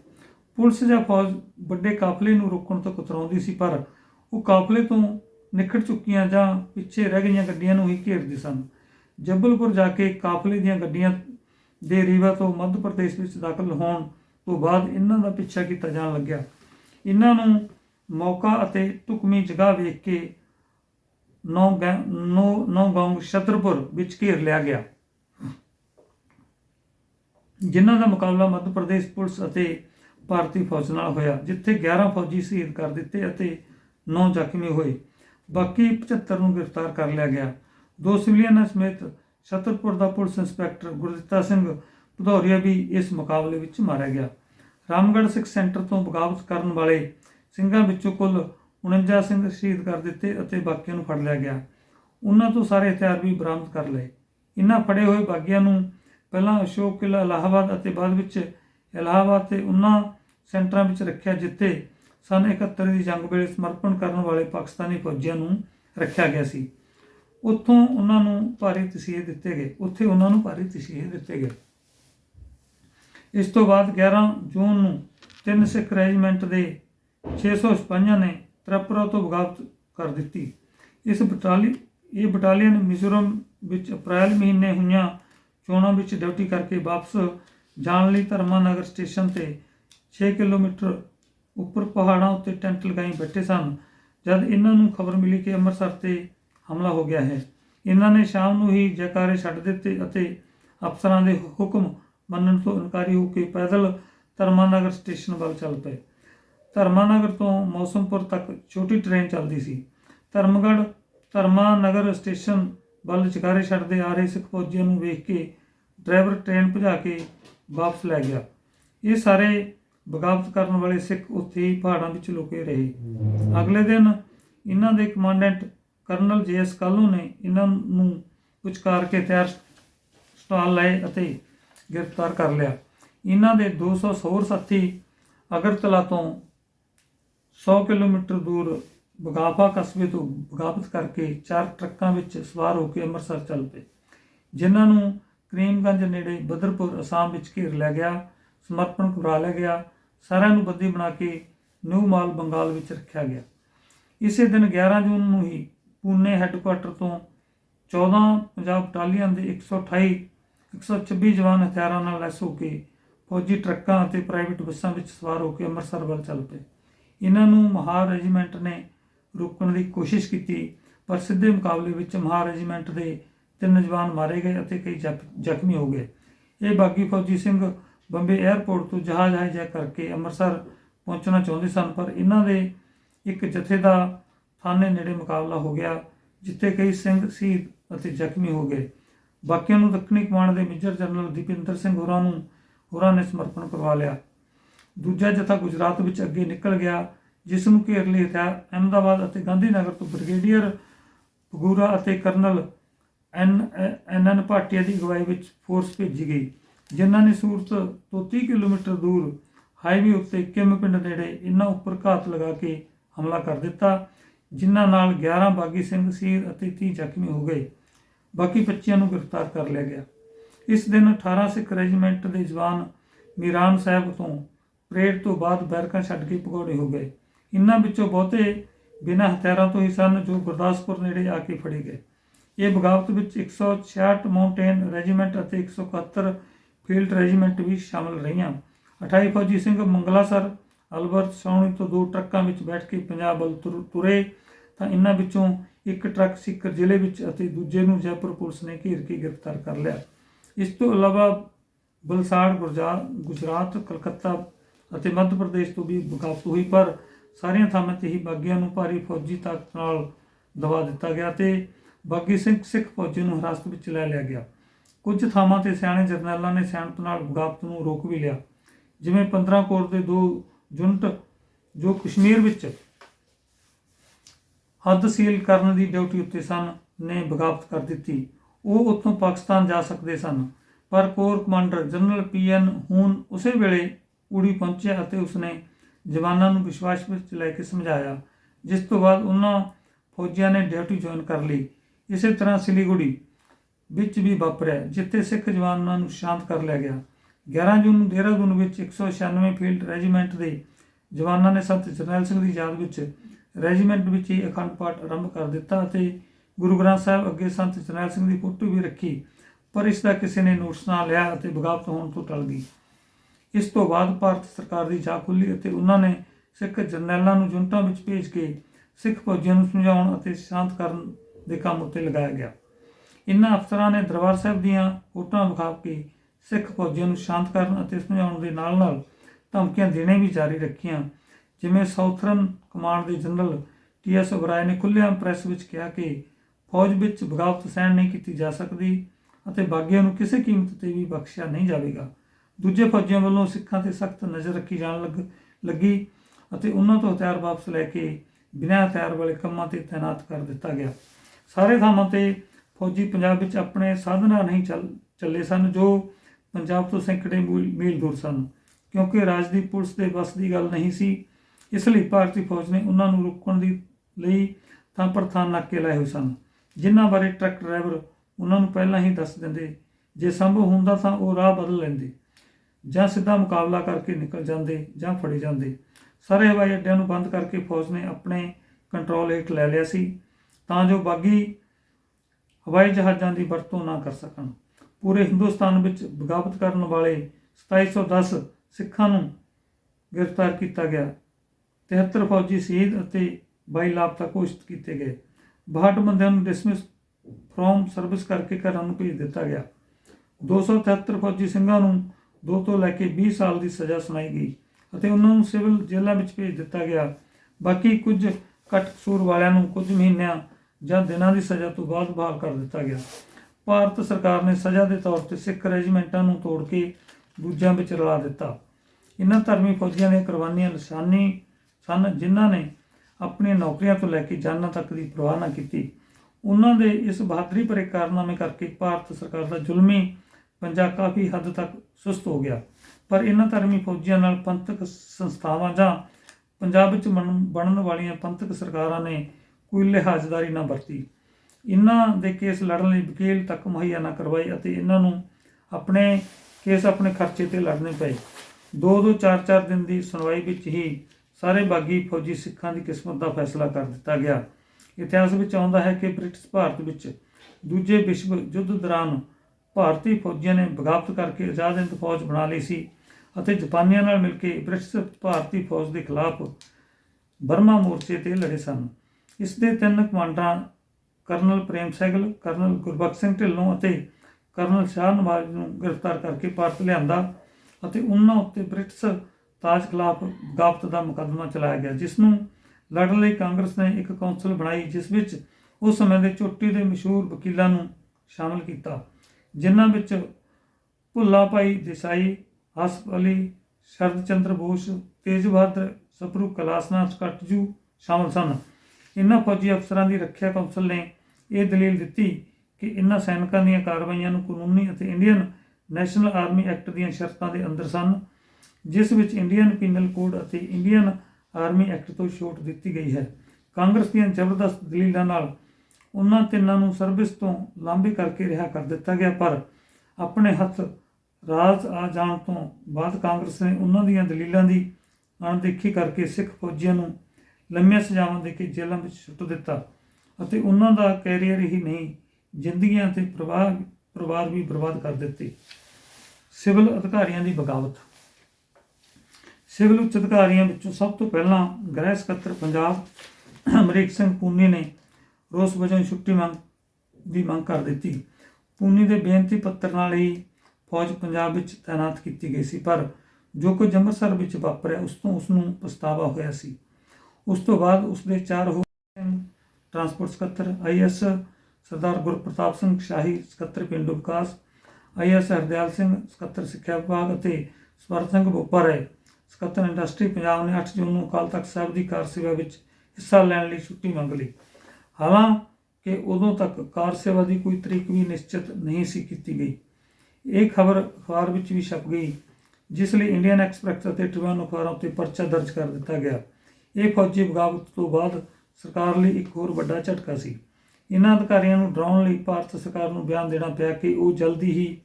ਪੁਲਿਸ ਜਾਂ ਫੌਜ ਵੱਡੇ ਕਾਫਲੇ ਨੂੰ ਰੋਕਣ ਤੋਂ ਕਤਰਾਉਂਦੀ ਸੀ, ਪਰ ਉਹ ਕਾਫਲੇ ਤੋਂ ਨਿਕਲ ਚੁੱਕੀਆਂ ਜਾਂ ਪਿੱਛੇ ਰਹਿ ਗਈਆਂ ਗੱਡੀਆਂ ਨੂੰ ਹੀ ਘੇਰਦੇ ਸਨ। ਜੱਬਲਪੁਰ ਜਾ ਕੇ ਕਾਫਲੇ ਦੀਆਂ ਗੱਡੀਆਂ ਦੇ ਰੀਵਾ ਤੋਂ ਮੱਧ ਪ੍ਰਦੇਸ਼ ਵਿੱਚ ਦਾਖਲ ਹੋਣ ਤੋਂ ਬਾਅਦ ਇਹਨਾਂ ਦਾ ਪਿੱਛਾ ਕੀਤਾ ਜਾਣ ਲੱਗਿਆ। ਇਹਨਾਂ ਨੂੰ ਮੌਕਾ ਅਤੇ ਢੁਕਵੀਂ ਜਗ੍ਹਾ ਵੇਖ ਕੇ ਨੌ ਨੌ ਨੌਗਾਂਵ ਛਤਰਪੁਰ ਵਿੱਚ ਘੇਰ ਲਿਆ ਗਿਆ। ਜਿਨ੍ਹਾਂ ਦਾ ਮੁਕਾਬਲਾ ਮੱਧ ਪ੍ਰਦੇਸ਼ ਪੁਲਿਸ ਅਤੇ ਭਾਰਤੀ ਫੌਜ ਨਾਲ ਹੋਇਆ, ਜਿੱਥੇ 11 ਫੌਜੀ ਸ਼ਹੀਦ ਕਰ ਦਿੱਤੇ ਅਤੇ 9 ਜ਼ਖਮੀ ਹੋਏ। ਬਾਕੀ 75 ਨੂੰ ਗ੍ਰਿਫਤਾਰ ਕਰ ਲਿਆ ਗਿਆ। ਦੋ ਸਿਵਲੀਅਨਾਂ ਸਮੇਤ ਛਤਰਪੁਰ ਦਾ ਪੁਲਿਸ ਇੰਸਪੈਕਟਰ ਗੁਰਦਿੱਤਾ ਸਿੰਘ ਭਦੌਰੀਆ ਵੀ ਇਸ ਮੁਕਾਬਲੇ ਵਿੱਚ ਮਾਰਿਆ ਗਿਆ। ਰਾਮਗੜ੍ਹ ਸਿੱਖ ਸੈਂਟਰ ਤੋਂ ਬਗਾਵਤ ਕਰਨ ਵਾਲੇ ਸਿੰਘਾਂ ਵਿੱਚੋਂ ਕੁੱਲ 49 ਸਿੰਘ ਸ਼ਹੀਦ ਕਰ ਦਿੱਤੇ ਅਤੇ ਬਾਕੀਆਂ ਨੂੰ ਫੜ ਲਿਆ ਗਿਆ। ਉਹਨਾਂ ਤੋਂ ਸਾਰੇ ਹਥਿਆਰ ਵੀ ਬਰਾਮਦ ਕਰ ਲਏ। ਇਨ੍ਹਾਂ ਫੜੇ ਹੋਏ ਬਾਗੀਆਂ ਨੂੰ ਪਹਿਲਾਂ ਅਸ਼ੋਕ ਕਿਲਾ ਇਲਾਹਾਬਾਦ ਅਤੇ ਬਾਅਦ ਵਿੱਚ ਇਲਾਹਾਬਾਦ ਤੇ ਉਹਨਾਂ ਸੈਂਟਰਾਂ ਵਿੱਚ ਰੱਖਿਆ ਜਿੱਥੇ ਸਨ 71 ਦੀ ਜੰਗ ਵੇਲੇ ਸਮਰਪਣ ਕਰਨ ਵਾਲੇ ਪਾਕਿਸਤਾਨੀ ਫੌਜੀਆਂ ਨੂੰ ਰੱਖਿਆ ਗਿਆ ਸੀ। ਉੱਥੋਂ ਉਹਨਾਂ ਨੂੰ ਭਾਰੀ ਤਸੀਹੇ ਦਿੱਤੇ ਗਏ। ਉੱਥੇ ਉਹਨਾਂ ਨੂੰ ਭਾਰੀ ਤਸੀਹੇ ਦਿੱਤੇ ਗਏ। ਇਸ ਤੋਂ ਬਾਅਦ 11 ਜੂਨ ਨੂੰ ਤਿੰਨ ਸਿੱਖ ਰੈਜੀਮੈਂਟ ਦੇ 600 ਸਿਪਾਹੀਆਂ ਨੇ ਤ੍ਰਿਪੁਰਾ ਤੋਂ ਬਗਾਵਤ ਕਰ ਦਿੱਤੀ। ਇਸ ਬਟਾਲੀ, ਇਹ ਬਟਾਲੀਅਨ ਮਿਜ਼ੋਰਮ ਵਿੱਚ ਅਪ੍ਰੈਲ ਮਹੀਨੇ ਹੋਈਆਂ ਚੋਣਾਂ ਵਿੱਚ ਡਿਊਟੀ ਕਰਕੇ ਵਾਪਸ ਜਾਣ ਲਈ ਧਰਮਾਨਗਰ ਸਟੇਸ਼ਨ ਤੇ 6 ਕਿਲੋਮੀਟਰ ਉੱਪਰ ਪਹਾੜਾਂ ਉੱਤੇ ਟੈਂਟ ਲਗਾਈ ਬੈਠੇ ਸਨ। ਜਦ ਇਹਨਾਂ ਨੂੰ ਖਬਰ ਮਿਲੀ ਕਿ ਅੰਮ੍ਰਿਤਸਰ ਤੇ ਹਮਲਾ ਹੋ ਗਿਆ ਹੈ, ਇਹਨਾਂ ਨੇ ਸ਼ਾਮ ਨੂੰ ਹੀ ਜੈਕਾਰੇ ਛੱਡ ਦਿੱਤੇ ਅਤੇ ਅਫਸਰਾਂ ਦੇ ਹੁਕਮ ਮੰਨਣ ਤੋਂ ਇਨਕਾਰੀ ਹੋ ਕੇ ਪੈਦਲ ਧਰਮਾਨਗਰ ਸਟੇਸ਼ਨ ਵੱਲ ਚੱਲ ਪਏ। ਧਰਮਾਨਗਰ ਤੋਂ ਮੌਸਮਪੁਰ ਤੱਕ ਛੋਟੀ ਟ੍ਰੇਨ ਚੱਲਦੀ ਸੀ। ਧਰਮਗੜ੍ਹ ਧਰਮਾਨਗਰ ਸਟੇਸ਼ਨ ਵੱਲ ਜੈਕਾਰੇ ਛੱਡਦੇ ਆ ਰਹੇ ਸਿੱਖ ਫੌਜੀਆਂ ਨੂੰ ਵੇਖ ਕੇ ਡਰਾਈਵਰ ਟ੍ਰੇਨ ਭਜਾ ਕੇ ਵਾਪਸ ਲੈ ਗਿਆ। ਇਹ ਸਾਰੇ ਬਗਾਵਤ ਕਰਨ ਵਾਲੇ ਸਿੱਖ ਉੱਥੇ ਹੀ ਪਹਾੜਾਂ ਵਿੱਚ ਲੁਕੇ ਰਹੇ। ਅਗਲੇ ਦਿਨ ਇਹਨਾਂ ਦੇ ਕਮਾਂਡੈਂਟ ਕਰਨਲ ਜੀਐਸ ਕਾਲੂ ਨੇ ਇਹਨਾਂ ਨੂੰ ਪੁਚਕਾਰ ਕੇ ਤਿਆਰ ਸਟਾਲ ਲਏ ਅਤੇ ਗ੍ਰਿਫਤਾਰ ਕਰ ਲਿਆ। ਇਹਨਾਂ ਦੇ 200 ਹੋਰ ਸਾਥੀ ਅਗਰਤਲਾ ਤੋਂ 100 ਕਿਲੋਮੀਟਰ ਦੂਰ ਬਗਾਫਾ ਕਸਬੇ ਤੋਂ ਬਗਾਵਤ ਕਰਕੇ ਚਾਰ ਟਰੱਕਾਂ ਵਿੱਚ ਸਵਾਰ ਹੋ ਕੇ ਅੰਮ੍ਰਿਤਸਰ ਚੱਲ ਪਏ। ਜਿਨ੍ਹਾਂ ਨੂੰ ਕਰੀਮਗੰਜ ਨੇੜੇ ਬਦਰਪੁਰ, ਅਸਾਮ ਵਿੱਚ ਘੇਰ ਲਿਆ ਗਿਆ। ਸਮਰਪਣ ਕਰਾ ਲਿਆ ਗਿਆ। ਸਾਰਿਆਂ ਨੂੰ ਬੰਦੀ ਬਣਾ ਕੇ ਨਿਊ ਮਾਲ ਬੰਗਾਲ ਵਿੱਚ ਰੱਖਿਆ ਗਿਆ। ਇਸੇ ਦਿਨ 11 ਜੂਨ ਨੂੰ ਹੀ ਪੂਨੇ ਹੈੱਡਕੁਆਰਟਰ ਤੋਂ 14 ਪੰਜਾਬ ਬਟਾਲੀਅਨ ਦੇ 128 126 ਜਵਾਨ ਹਥਿਆਰਾਂ ਨਾਲ ਲੈਸ ਹੋ ਕੇ ਫੌਜੀ ਟਰੱਕਾਂ ਅਤੇ ਪ੍ਰਾਈਵੇਟ ਬੱਸਾਂ ਵਿੱਚ ਸਵਾਰ ਹੋ ਕੇ ਅੰਮ੍ਰਿਤਸਰ ਵੱਲ ਚੱਲ ਪਏ। ਇਹਨਾਂ ਨੂੰ ਮਹਾਰ ਰੈਜੀਮੈਂਟ ਨੇ ਰੋਕਣ ਦੀ ਕੋਸ਼ਿਸ਼ ਕੀਤੀ, ਪਰ ਸਿੱਧੇ ਮੁਕਾਬਲੇ ਵਿੱਚ ਮਹਾਰ ਰੈਜੀਮੈਂਟ ਦੇ ਤਿੰਨ ਜਵਾਨ ਮਾਰੇ ਗਏ ਅਤੇ ਕਈ ਜ਼ਖਮੀ ਹੋ ਗਏ। ਇਹ ਬਾਗੀ ਫੌਜੀ ਸਿੰਘ ਬੰਬੇ 에ਅਰਪੋਰਟ ਤੋਂ ਜਹਾਜ਼ ਹਾਈਜੈਕ ਕਰਕੇ ਅੰਮ੍ਰਿਤਸਰ ਪਹੁੰਚਣਾ ਚਾਹੁੰਦੇ ਸਨ, ਪਰ ਇਹਨਾਂ ਦੇ ਇੱਕ ਜਥੇ ਦਾ ਥਾਨੇ ਨੇੜੇ ਮੁਕਾਬਲਾ ਹੋ ਗਿਆ, ਜਿੱਥੇ ਕਈ ਸਿੰਘ ਸ਼ਹੀਦ ਅਤੇ ਜ਼ਖਮੀ ਹੋ ਗਏ। ਬਾਕੀਆਂ ਨੂੰ ਦੱਖਣੀ ਕਮਾਂਡ ਦੇ ਮੇਜਰ ਜਨਰਲ ਦੀਪਿੰਦਰ ਸਿੰਘ ਹੋਰਾਂ ਨੂੰ, ਹੋਰਾਂ ਨੇ ਸਮਰਪਣ ਕਰਵਾ ਲਿਆ। ਦੂਜਾ ਜਥਾ ਗੁਜਰਾਤ ਵਿੱਚ ਅੱਗੇ ਨਿਕਲ ਗਿਆ, ਜਿਸ ਨੂੰ ਘੇਰ ਲਈ ਹਥਿਆਰ ਅਹਿਮਦਾਬਾਦ ਅਤੇ ਗਾਂਧੀਨਗਰ ਤੋਂ ਬ੍ਰਿਗੇਡੀਅਰ ਭਗੂਰਾ ਅਤੇ ਕਰਨਲ ਐਨ ਐਨ ਐਨ ਭਾਟੀਆ ਦੀ ਅਗਵਾਈ ਵਿੱਚ ਫੋਰਸ ਭੇਜੀ ਗਈ। ਜਿਨ੍ਹਾਂ ਨੇ ਸੂਰਤ ਤੋਂ 30 ਕਿਲੋਮੀਟਰ ਦੂਰ ਹਾਈਵੇ ਉੱਤੇ ਕਿਮ ਪਿੰਡ ਨੇੜੇ ਇਹਨਾਂ ਉੱਪਰ ਘਾਤ ਲਗਾ ਕੇ ਹਮਲਾ ਕਰ ਦਿੱਤਾ, ਜਿਨ੍ਹਾਂ ਨਾਲ 11 ਬਾਗੀ ਸਿੰਘ, ਸੀਰ ਅਤੇ 30 ਜ਼ਖਮੀ ਹੋ ਗਏ। ਬਾਕੀ 25 ਨੂੰ ਗ੍ਰਿਫਤਾਰ ਕਰ ਲਿਆ ਗਿਆ। ਇਸ ਦਿਨ 18 ਸਿੱਖ ਰੈਜੀਮੈਂਟ ਦੇ ਜਵਾਨ ਮੀਰਾਨ ਸਾਹਿਬ ਤੋਂ ਪਰੇਡ ਤੋਂ ਬਾਅਦ ਬੈਰਕਾਂ ਛੱਡ ਕੇ ਭਗੌੜੇ ਹੋ ਗਏ। ਇਨ੍ਹਾਂ ਵਿੱਚੋਂ ਬਹੁਤੇ ਬਿਨਾਂ ਹਥਿਆਰਾਂ ਤੋਂ ਹੀ ਸਨ ਜੋ ਗੁਰਦਾਸਪੁਰ ਨੇੜੇ ਆ ਕੇ ਫੜੇ ਗਏ। ਇਹ ਬਗਾਵਤ ਵਿੱਚ 166 ਮਾਊਂਟੇਨ ਰੈਜੀਮੈਂਟ ਅਤੇ 171 ਫੀਲਡ ਰੈਜੀਮੈਂਟ ਵੀ ਸ਼ਾਮਲ ਰਹੀਆਂ। 28 ਫੌਜੀ ਸਿੰਘ ਮੰਗਲਾਸਰ ਅਲਬਰਟ ਸੌਣੀ ਤੋਂ ਦੋ ਟਰੱਕਾਂ ਵਿੱਚ ਬੈਠ ਕੇ ਪੰਜਾਬ ਵੱਲ ਤੁਰ- ਤੁਰੇ, ਤਾਂ ਇਹਨਾਂ ਵਿੱਚੋਂ ਇੱਕ ਟਰੱਕ ਸਿੱਕਰ ਜ਼ਿਲ੍ਹੇ ਵਿੱਚ ਅਤੇ ਦੂਜੇ ਨੂੰ ਜੈਪੁਰ ਪੁਲਿਸ ਨੇ ਘੇਰ ਕੇ ਗ੍ਰਿਫਤਾਰ ਕਰ ਲਿਆ। ਇਸ ਤੋਂ ਇਲਾਵਾ ਬਲਸਾੜ, ਗੁਰਜਾ, ਗੁਜਰਾਤ, ਕਲਕੱਤਾ ਅਤੇ ਮੱਧ ਪ੍ਰਦੇਸ਼ ਤੋਂ ਵੀ ਬਗਾਵਤ ਹੋਈ, ਪਰ ਸਾਰੀਆਂ ਥਾਵਾਂ ਤੇ ਹੀ ਬਾਗੀਆਂ ਨੂੰ ਭਾਰੀ ਫੌਜੀ ਤਾਕਤ ਨਾਲ ਦਬਾ ਦਿੱਤਾ ਗਿਆ ਤੇ ਬਾਗੀ ਸਿੰਘ ਸਿੱਖ ਫੌਜੀ ਨੂੰ ਹਿਰਾਸਤ ਵਿੱਚ ਲੈ ਲਿਆ ਗਿਆ। ਕੁਝ ਥਾਵਾਂ ਤੇ ਸਿਆਣੇ ਜਰਨੈਲਾਂ ਨੇ ਸੈਨਤ ਨਾਲ ਬਗਾਵਤ ਨੂੰ ਰੋਕ ਵੀ ਲਿਆ। ਜਿਵੇਂ 15 ਕੋਰ ਦੇ ਦੋ ਯੂਨਿਟ ਜੋ ਕਸ਼ਮੀਰ ਵਿੱਚ ਹੱਦ ਸੀਲ ਕਰਨ ਦੀ ਡਿਊਟੀ ਉੱਤੇ ਸਨ, ਨੇ ਬਗਾਵਤ ਕਰ ਦਿੱਤੀ। ਉਹ ਉੱਥੋਂ ਪਾਕਿਸਤਾਨ ਜਾ ਸਕਦੇ ਸਨ, ਪਰ ਕੋਰ ਕਮਾਂਡਰ ਜਨਰਲ ਪੀਐਨ ਹੂਨ ਉਸੇ ਵੇਲੇ ਉੜੀ ਪਹੁੰਚਿਆ ਅਤੇ ਉਸਨੇ ਜਵਾਨਾਂ ਨੂੰ ਵਿਸ਼ਵਾਸ ਵਿੱਚ ਲੈ ਕੇ ਸਮਝਾਇਆ, ਜਿਸ ਤੋਂ ਬਾਅਦ ਉਹਨਾਂ ਫੌਜੀਆਂ ਨੇ ਡਿਊਟੀ ਜੁਆਇਨ ਕਰ ਲਈ। ਇਸੇ ਤਰ੍ਹਾਂ ਸਿਲੀਗੁੜੀ ਵਿੱਚ ਵੀ ਵਾਪਰਿਆ। ਜਿੱਥੇ ਸਿੱਖ ਜਵਾਨਾਂ ਨੂੰ ਸ਼ਾਂਤ ਕਰ ਲਿਆ ਗਿਆ। 11 ਜੂਨ ਨੂੰ ਦੇਹਰਾਦੂਨ ਵਿੱਚ 196 ਫੀਲਡ ਰੈਜੀਮੈਂਟ ਦੇ ਜਵਾਨਾਂ ਨੇ ਸੰਤ ਜਰਨੈਲ ਸਿੰਘ ਦੀ ਯਾਦ ਵਿੱਚ ਰੈਜੀਮੈਂਟ ਵਿੱਚ ਹੀ ਅਖੰਡ ਪਾਠ ਆਰੰਭ ਕਰ ਦਿੱਤਾ ਅਤੇ ਗੁਰੂ ਗ੍ਰੰਥ ਸਾਹਿਬ ਅੱਗੇ ਸੰਤ ਜਰਨੈਲ ਸਿੰਘ ਦੀ ਫੋਟੋ ਵੀ ਰੱਖੀ, ਪਰ ਇਸ ਦਾ ਕਿਸੇ ਨੇ ਨੋਟਿਸ ਨਾ ਲਿਆ ਅਤੇ ਬਗਾਵਤ ਹੋਣ ਤੋਂ ਟਲ ਗਈ। ਇਸ ਤੋਂ ਬਾਅਦ ਭਾਰਤ ਸਰਕਾਰ ਦੀ ਜਾ ਖੁੱਲੀ ਅਤੇ ਉਹਨਾਂ ਨੇ ਸਿੱਖ ਜਰਨੈਲਾਂ ਨੂੰ ਜੁਨਟਾਂ ਵਿੱਚ ਭੇਜ ਕੇ ਸਿੱਖ ਫੌਜੀਆਂ ਨੂੰ ਸਮਝਾਉਣ ਅਤੇ ਸ਼ਾਂਤ ਕਰਨ ਦੇ ਕੰਮ ਉੱਤੇ ਲਗਾਇਆ ਗਿਆ। ਇਨ੍ਹਾਂ ਅਫਸਰਾਂ ਨੇ ਦਰਬਾਰ ਸਾਹਿਬ ਦੀਆਂ ਫੋਟੋਆਂ ਵਿਖਾ ਕੇ ਸਿੱਖ ਫੌਜੀਆਂ ਨੂੰ ਸ਼ਾਂਤ ਕਰਨ ਅਤੇ ਸਮਝਾਉਣ ਦੇ ਨਾਲ-ਨਾਲ ਧਮਕੀਆਂ ਦੇਣੇ ਵੀ ਜਾਰੀ ਰੱਖੀਆਂ। ਜਿਵੇਂ ਸਾਊਥਰਨ ਕਮਾਂਡ ਦੇ ਜਨਰਲ ਟੀ ਟੀਐਸ ਓਬਰਾਏ ਨੇ ਖੁੱਲ੍ਹੇਆਮ ਪ੍ਰੈਸ ਵਿੱਚ ਕਿਹਾ ਕਿ ਫੌਜ ਵਿੱਚ ਬਗਾਵਤ ਸਹਿਣ ਨਹੀਂ ਕੀਤੀ ਜਾ ਸਕਦੀ ਅਤੇ ਬਾਗੀਆਂ ਨੂੰ ਕਿਸੇ ਕੀਮਤ ਤੇ ਵੀ ਬਖਸ਼ਿਆ ਨਹੀਂ ਜਾਵੇਗਾ। ਦੂਜੇ ਫੌਜੀਆਂ ਵੱਲੋਂ ਸਿੱਖਾਂ ਤੇ ਸਖਤ ਨਜ਼ਰ ਰੱਖੀ ਜਾਣ ਲੱਗ, ਲੱਗੀ ਅਤੇ ਉਹਨਾਂ ਤੋਂ ਹਥਿਆਰ ਵਾਪਸ ਲੈ ਕੇ ਬਿਨਾਂ ਹਥਿਆਰ ਵਾਲੇ ਕੰਮਾਂ ਤੇ ਤਾਇਨਾਤ ਕਰ ਦਿੱਤਾ ਗਿਆ। ਸਾਰੇ ਥਾਵਾਂ ਤੇ ਫੌਜੀ ਪੰਜਾਬ ਵਿੱਚ ਆਪਣੇ ਸਾਧਨਾਂ ਨਹੀਂ ਚੱਲ, ਚੱਲੇ ਸਨ, ਜੋ ਪੰਜਾਬ ਤੋਂ ਸੈਂਕੜੇ ਮੀਲ ਮੀਲ ਦੂਰ ਸਨ। ਕਿਉਂਕਿ ਰਾਜ ਦੀ ਪੁਲਿਸ ਦੇ ਬਸ ਦੀ ਗੱਲ ਨਹੀਂ ਸੀ, ਇਸ ਲਈ ਭਾਰਤੀ ਫੌਜ ਨੇ ਉਹਨਾਂ ਨੂੰ ਰੋਕਣ ਦੀ, ਲਈ ਥਾਂ ਪਰ ਨਾਕੇ ਲਾਏ ਹੋਏ ਸਨ। ਜਿਨ੍ਹਾਂ ਬਾਰੇ ਟਰੱਕ ਡਰਾਈਵਰ ਉਹਨਾਂ ਨੂੰ ਪਹਿਲਾਂ ਹੀ ਦੱਸ ਦਿੰਦੇ, ਜੇ ਸੰਭਵ ਹੁੰਦਾ ਤਾਂ ਉਹ ਰਾਹ ਬਦਲ ਲੈਂਦੇ, ਜਾਂ ਸਿੱਧਾ ਮੁਕਾਬਲਾ ਕਰਕੇ ਨਿਕਲ ਜਾਂਦੇ, ਜਾਂ ਫੜੇ ਜਾਂਦੇ। ਸਾਰੇ ਹਵਾਈ ਅੱਡਿਆਂ ਨੂੰ ਬੰਦ ਕਰਕੇ ਫੌਜ ਨੇ ਆਪਣੇ ਕੰਟਰੋਲ ਹੇਠ ਲੈ ਲਿਆ ਸੀ। ਤਾਂ ਜੋ ਬਾਗੀ ਹਵਾਈ ਜਹਾਜ਼ਾਂ ਦੀ ਵਰਤੋਂ ਨਾ ਕਰ ਸਕਣ। ਪੂਰੇ ਹਿੰਦੁਸਤਾਨ ਵਿੱਚ ਬਗਾਵਤ ਕਰਨ ਵਾਲੇ 2710 ਸਿੱਖਾਂ ਨੂੰ ਗ੍ਰਿਫਤਾਰ ਕੀਤਾ ਗਿਆ। 73 ਫੌਜੀ ਸ਼ਹੀਦ ਅਤੇ 22 ਲਾਪਤਾ ਘੋਸ਼ਿਤ ਕੀਤੇ ਗਏ। 62 ਬੰਦਿਆਂ ਨੂੰ ਡਿਸਮਿਸ ਫਰੋਮ ਸਰਵਿਸ ਕਰਕੇ ਘਰਾਂ ਨੂੰ ਭੇਜ ਦਿੱਤਾ ਗਿਆ। 273 ਫੌਜੀ ਸਿੰਘਾਂ ਨੂੰ 2 ਤੋਂ ਲੈ ਕੇ 20 ਸਾਲ ਦੀ ਸਜ਼ਾ ਸੁਣਾਈ ਗਈ ਅਤੇ ਉਹਨਾਂ ਨੂੰ ਸਿਵਲ ਜੇਲ੍ਹਾਂ ਵਿੱਚ ਭੇਜ ਦਿੱਤਾ ਗਿਆ। ਬਾਕੀ ਕੁਝ ਘੱਟ ਕਸੂਰ ਵਾਲਿਆਂ ਨੂੰ ਕੁਝ ਮਹੀਨਿਆਂ ਜਾਂ ਦਿਨਾਂ ਦੀ ਸਜ਼ਾ ਤੋਂ ਬਾਅਦ ਬਹਾਲ ਕਰ ਦਿੱਤਾ ਗਿਆ। ਭਾਰਤ ਸਰਕਾਰ ਨੇ ਸਜ਼ਾ ਦੇ ਤੌਰ ਤੇ ਸਿੱਖ ਰੈਜੀਮੈਂਟਾਂ ਨੂੰ ਤੋੜ ਕੇ ਦੂਜਿਆਂ ਵਿੱਚ ਰਲਾ ਦਿੱਤਾ। ਇਹਨਾਂ ਧਰਮੀ ਫੌਜੀਆਂ ਦੀਆਂ ਕੁਰਬਾਨੀਆਂ ਨਿਸ਼ਾਨੀ ਸਨ, ਜਿਨ੍ਹਾਂ ਨੇ ਆਪਣੀਆਂ ਨੌਕਰੀਆਂ ਤੋਂ ਲੈ ਕੇ ਜਾਨਾਂ ਤੱਕ ਦੀ ਪਰਵਾਹ ਨਾ ਕੀਤੀ। ਉਹਨਾਂ ਦੇ ਇਸ ਬਹਾਦਰੀ ਭਰੇ ਕਾਰਨਾਮੇ ਕਰਕੇ ਭਾਰਤ ਸਰਕਾਰ ਦਾ ਜ਼ੁਲਮੀ ਪੰਜਾ ਕਾਫੀ ਹੱਦ ਤੱਕ ਸੁਸਤ ਹੋ ਗਿਆ। ਪਰ ਇਹਨਾਂ ਧਰਮੀ ਫੌਜੀਆਂ ਨਾਲ ਪੰਥਕ ਸੰਸਥਾਵਾਂ ਜਾਂ ਪੰਜਾਬ ਵਿੱਚ ਬਣਨ ਬਣਨ ਵਾਲੀਆਂ ਪੰਥਕ ਸਰਕਾਰਾਂ ਨੇ ਕੋਈ ਲਿਹਾਜ਼ਦਾਰੀ ਨਾ ਵਰਤੀ। ਇਹਨਾਂ ਦੇ ਕੇਸ ਲੜਨ ਲਈ ਵਕੀਲ ਤੱਕ ਮੁਹੱਈਆ ਨਾ ਕਰਵਾਈ ਅਤੇ ਇਹਨਾਂ ਨੂੰ ਆਪਣੇ ਕੇਸ ਆਪਣੇ ਖਰਚੇ ਤੇ ਲੜਨੇ ਪਏ। ਦੋ ਦੋ ਚਾਰ ਚਾਰ ਦਿਨ ਦੀ ਸੁਣਵਾਈ ਵਿੱਚ ਹੀ ਸਾਰੇ ਬਾਗੀ ਫੌਜੀ ਸਿੱਖਾਂ ਦੀ ਕਿਸਮਤ ਦਾ ਫੈਸਲਾ ਕਰ ਦਿੱਤਾ ਗਿਆ। ਇਤਿਹਾਸ ਵਿੱਚ ਆਉਂਦਾ ਹੈ ਕਿ ਬ੍ਰਿਟਿਸ਼ ਭਾਰਤ ਵਿੱਚ ਦੂਜੇ ਵਿਸ਼ਵ ਯੁੱਧ ਦੌਰਾਨ ਭਾਰਤੀ ਫੌਜੀਆਂ ਨੇ ਬਗਾਵਤ ਕਰਕੇ ਆਜ਼ਾਦ ਹਿੰਦ ਫੌਜ ਬਣਾ ਲਈ ਸੀ ਅਤੇ ਜਾਪਾਨੀਆਂ ਨਾਲ ਮਿਲ ਕੇ ਬ੍ਰਿਟਿਸ਼ ਭਾਰਤੀ ਫੌਜ ਦੇ ਖਿਲਾਫ ਬਰਮਾ ਮੋਰਚੇ ਤੇ ਲੜੇ ਸਨ। ਇਸ ਦੇ ਤਿੰਨ ਕਮਾਂਡਰਾਂ, ਕਰਨਲ ਪ੍ਰੇਮ ਸਹਿਗਲ ਕਰਨਲ ਗੁਰਬਖਸ਼ ਸਿੰਘ ਢਿੱਲੋਂ ਅਤੇ ਕਰਨਲ ਸ਼ਾਹ ਨਵਾਜ਼ ਨੂੰ ਗ੍ਰਿਫਤਾਰ ਕਰਕੇ ਭਾਰਤ ਲਿਆਂਦਾ ਅਤੇ ਉਹਨਾਂ ਉੱਤੇ ਬ੍ਰਿਟਿਸ਼ ਤਾਜ ਖਿਲਾਫ ਬਗਾਵਤ ਦਾ ਮੁਕੱਦਮਾ ਚਲਾਇਆ ਗਿਆ, ਜਿਸ ਨੂੰ ਲੜਨ ਲਈ ਕਾਂਗਰਸ ਨੇ ਇੱਕ ਕੌਂਸਲ ਬਣਾਈ, ਜਿਸ ਵਿੱਚ ਉਸ ਸਮੇਂ ਦੇ ਚੋਟੀ ਦੇ ਮਸ਼ਹੂਰ ਵਕੀਲਾਂ ਨੂੰ ਸ਼ਾਮਲ ਕੀਤਾ, ਜਿਨ੍ਹਾਂ ਵਿੱਚ ਭੁੱਲਾ ਭਾਈ ਦੇਸਾਈ ਹਸਫ ਅਲੀ ਸ਼ਰਦ ਚੰਦਰ ਬੋਸ ਤੇਜ ਬਹਾਦਰ ਸਪਰੂ, ਕਲਾਸਨਾਥ ਕਟਜੂ ਸ਼ਾਮਲ ਸਨ। ਇਨ੍ਹਾਂ ਫੌਜੀ ਅਫਸਰਾਂ ਦੀ ਰੱਖਿਆ ਕੌਂਸਲ ਨੇ ਇਹ ਦਲੀਲ ਦਿੱਤੀ ਕਿ ਇਨ੍ਹਾਂ ਸੈਨਿਕਾਂ ਦੀਆਂ ਕਾਰਵਾਈਆਂ ਨੂੰ ਕਾਨੂੰਨੀ ਅਤੇ ਇੰਡੀਅਨ ਨੈਸ਼ਨਲ ਆਰਮੀ ਐਕਟ ਦੀਆਂ ਸ਼ਰਤਾਂ ਦੇ ਅੰਦਰ ਸਨ, ਜਿਸ ਵਿੱਚ ਇੰਡੀਅਨ ਪੀਨਲ ਕੋਡ ਅਤੇ ਇੰਡੀਅਨ ਆਰਮੀ ਐਕਟ ਤੋਂ ਛੋਟ ਦਿੱਤੀ ਗਈ ਹੈ। ਕਾਂਗਰਸ ਦੀਆਂ ਜ਼ਬਰਦਸਤ ਦਲੀਲਾਂ ਨਾਲ ਉਹਨਾਂ ਤਿੰਨਾਂ ਨੂੰ ਸਰਵਿਸ ਤੋਂ ਲਾਂਭੇ ਕਰਕੇ ਰਿਹਾ ਕਰ ਦਿੱਤਾ ਗਿਆ, ਪਰ ਆਪਣੇ ਹੱਥ ਰਾਜ ਆ ਜਾਣ ਤੋਂ ਬਾਅਦ ਕਾਂਗਰਸ ਨੇ ਉਹਨਾਂ ਦੀਆਂ ਦਲੀਲਾਂ ਦੀ ਅਣਦੇਖੀ ਕਰਕੇ ਸਿੱਖ ਫੌਜੀਆਂ ਨੂੰ ਲੰਮੀਆਂ ਸਜ਼ਾਵਾਂ ਦੇ ਕੇ ਜੇਲ੍ਹਾਂ ਵਿੱਚ ਸੁੱਟ ਦਿੱਤਾ ਅਤੇ ਉਹਨਾਂ ਦਾ ਕੈਰੀਅਰ ਹੀ ਨਹੀਂ, ਜ਼ਿੰਦਗੀਆਂ ਤੇ ਪਰਿਵਾਰ ਪਰਿਵਾਰ ਵੀ ਬਰਬਾਦ ਕਰ ਦਿੱਤੇ। ਸਿਵਲ ਅਧਿਕਾਰੀਆਂ ਦੀ ਬਗਾਵਤ। ਸਿਵਲ ਉੱਚ ਅਧਿਕਾਰੀਆਂ ਵਿੱਚੋਂ ਸਭ ਤੋਂ ਪਹਿਲਾਂ ਗ੍ਰਹਿ ਸਕੱਤਰ ਪੰਜਾਬ, ਅਮਰੀਕ ਸਿੰਘ ਪੂਨੀ ਨੇ ਰੋਸ ਵਜੋਂ ਛੁੱਟੀ ਮੰਗ, ਦੀ ਮੰਗ ਕਰ ਦਿੱਤੀ। ਪੂਨੀ ਦੇ ਬੇਨਤੀ ਪੱਤਰ ਨਾਲ ਹੀ ਫੌਜ ਪੰਜਾਬ ਵਿੱਚ ਤਾਇਨਾਤ ਕੀਤੀ ਗਈ ਸੀ, ਪਰ ਜੋ ਕੁਝ ਅੰਮ੍ਰਿਤਸਰ ਵਿੱਚ ਵਾਪਰਿਆ, ਉਸ ਤੋਂ ਉਸ ਨੂੰ ਪਛਤਾਵਾ ਹੋਇਆ ਸੀ। ਉਸ ਤੋਂ ਬਾਅਦ ਉਸ ਦੇ ਚਾਰ ਹੋਰ ਟਰਾਂਸਪੋਰਟ ਸਕੱਤਰ ਆਈਐਸ ਸਰਦਾਰ ਗੁਰਪ੍ਰਤਾਪ ਸਿੰਘ ਸ਼ਾਹੀ ਸਕੱਤਰ ਪਿੰਡੂ ਵਿਕਾਸ ਆਈਐਸ ਹਰਦਿਆਲ ਸਿੰਘ ਸਕੱਤਰ ਸਿੱਖਿਆ ਵਿਭਾਗ ਅਤੇ ਸਵਰ ਸਿੰਘ ਬੋਪਾਰੇ ਸਕੱਤਰ ਇੰਡਸਟਰੀ, ਪੰਜਾਬ ਨੇ 8 ਜੂਨ ਨੂੰ ਅਕਾਲ ਤਖਤ ਸਾਹਿਬ ਦੀ ਕਾਰ ਸੇਵਾ ਵਿੱਚ ਹਿੱਸਾ ਲੈਣ ਲਈ ਛੁੱਟੀ ਮੰਗ ਲਈ। ਹਾਲਾਂਕਿ ਉਦੋਂ ਤੱਕ ਕਾਰ ਸੇਵਾ ਦੀ ਕੋਈ ਤਰੀਕ ਵੀ ਨਿਸ਼ਚਿਤ ਨਹੀਂ ਸੀ ਕੀਤੀ ਗਈ। ਇਹ ਖਬਰ ਅਖਬਾਰ ਵਿੱਚ ਵੀ ਛਪ ਗਈ, ਜਿਸ ਲਈ ਇੰਡੀਅਨ ਐਕਸਪ੍ਰੈਸ ਅਤੇ ਟ੍ਰਿਬਿਊਨ ਅਖਬਾਰਾਂ ਉੱਤੇ ਪਰਚਾ ਦਰਜ ਕਰ ਦਿੱਤਾ ਗਿਆ। ਇਹ ਫੌਜੀ ਬਗਾਵਤ ਤੋਂ ਬਾਅਦ ਸਰਕਾਰ ਲਈ ਇੱਕ ਹੋਰ ਵੱਡਾ ਝਟਕਾ ਸੀ। ਇਹਨਾਂ ਅਧਿਕਾਰੀਆਂ ਨੂੰ ਡਰਾਉਣ ਲਈ ਭਾਰਤ ਸਰਕਾਰ ਨੂੰ ਬਿਆਨ ਦੇਣਾ ਪਿਆ ਕਿ ਉਹ ਜਲਦੀ ਹੀ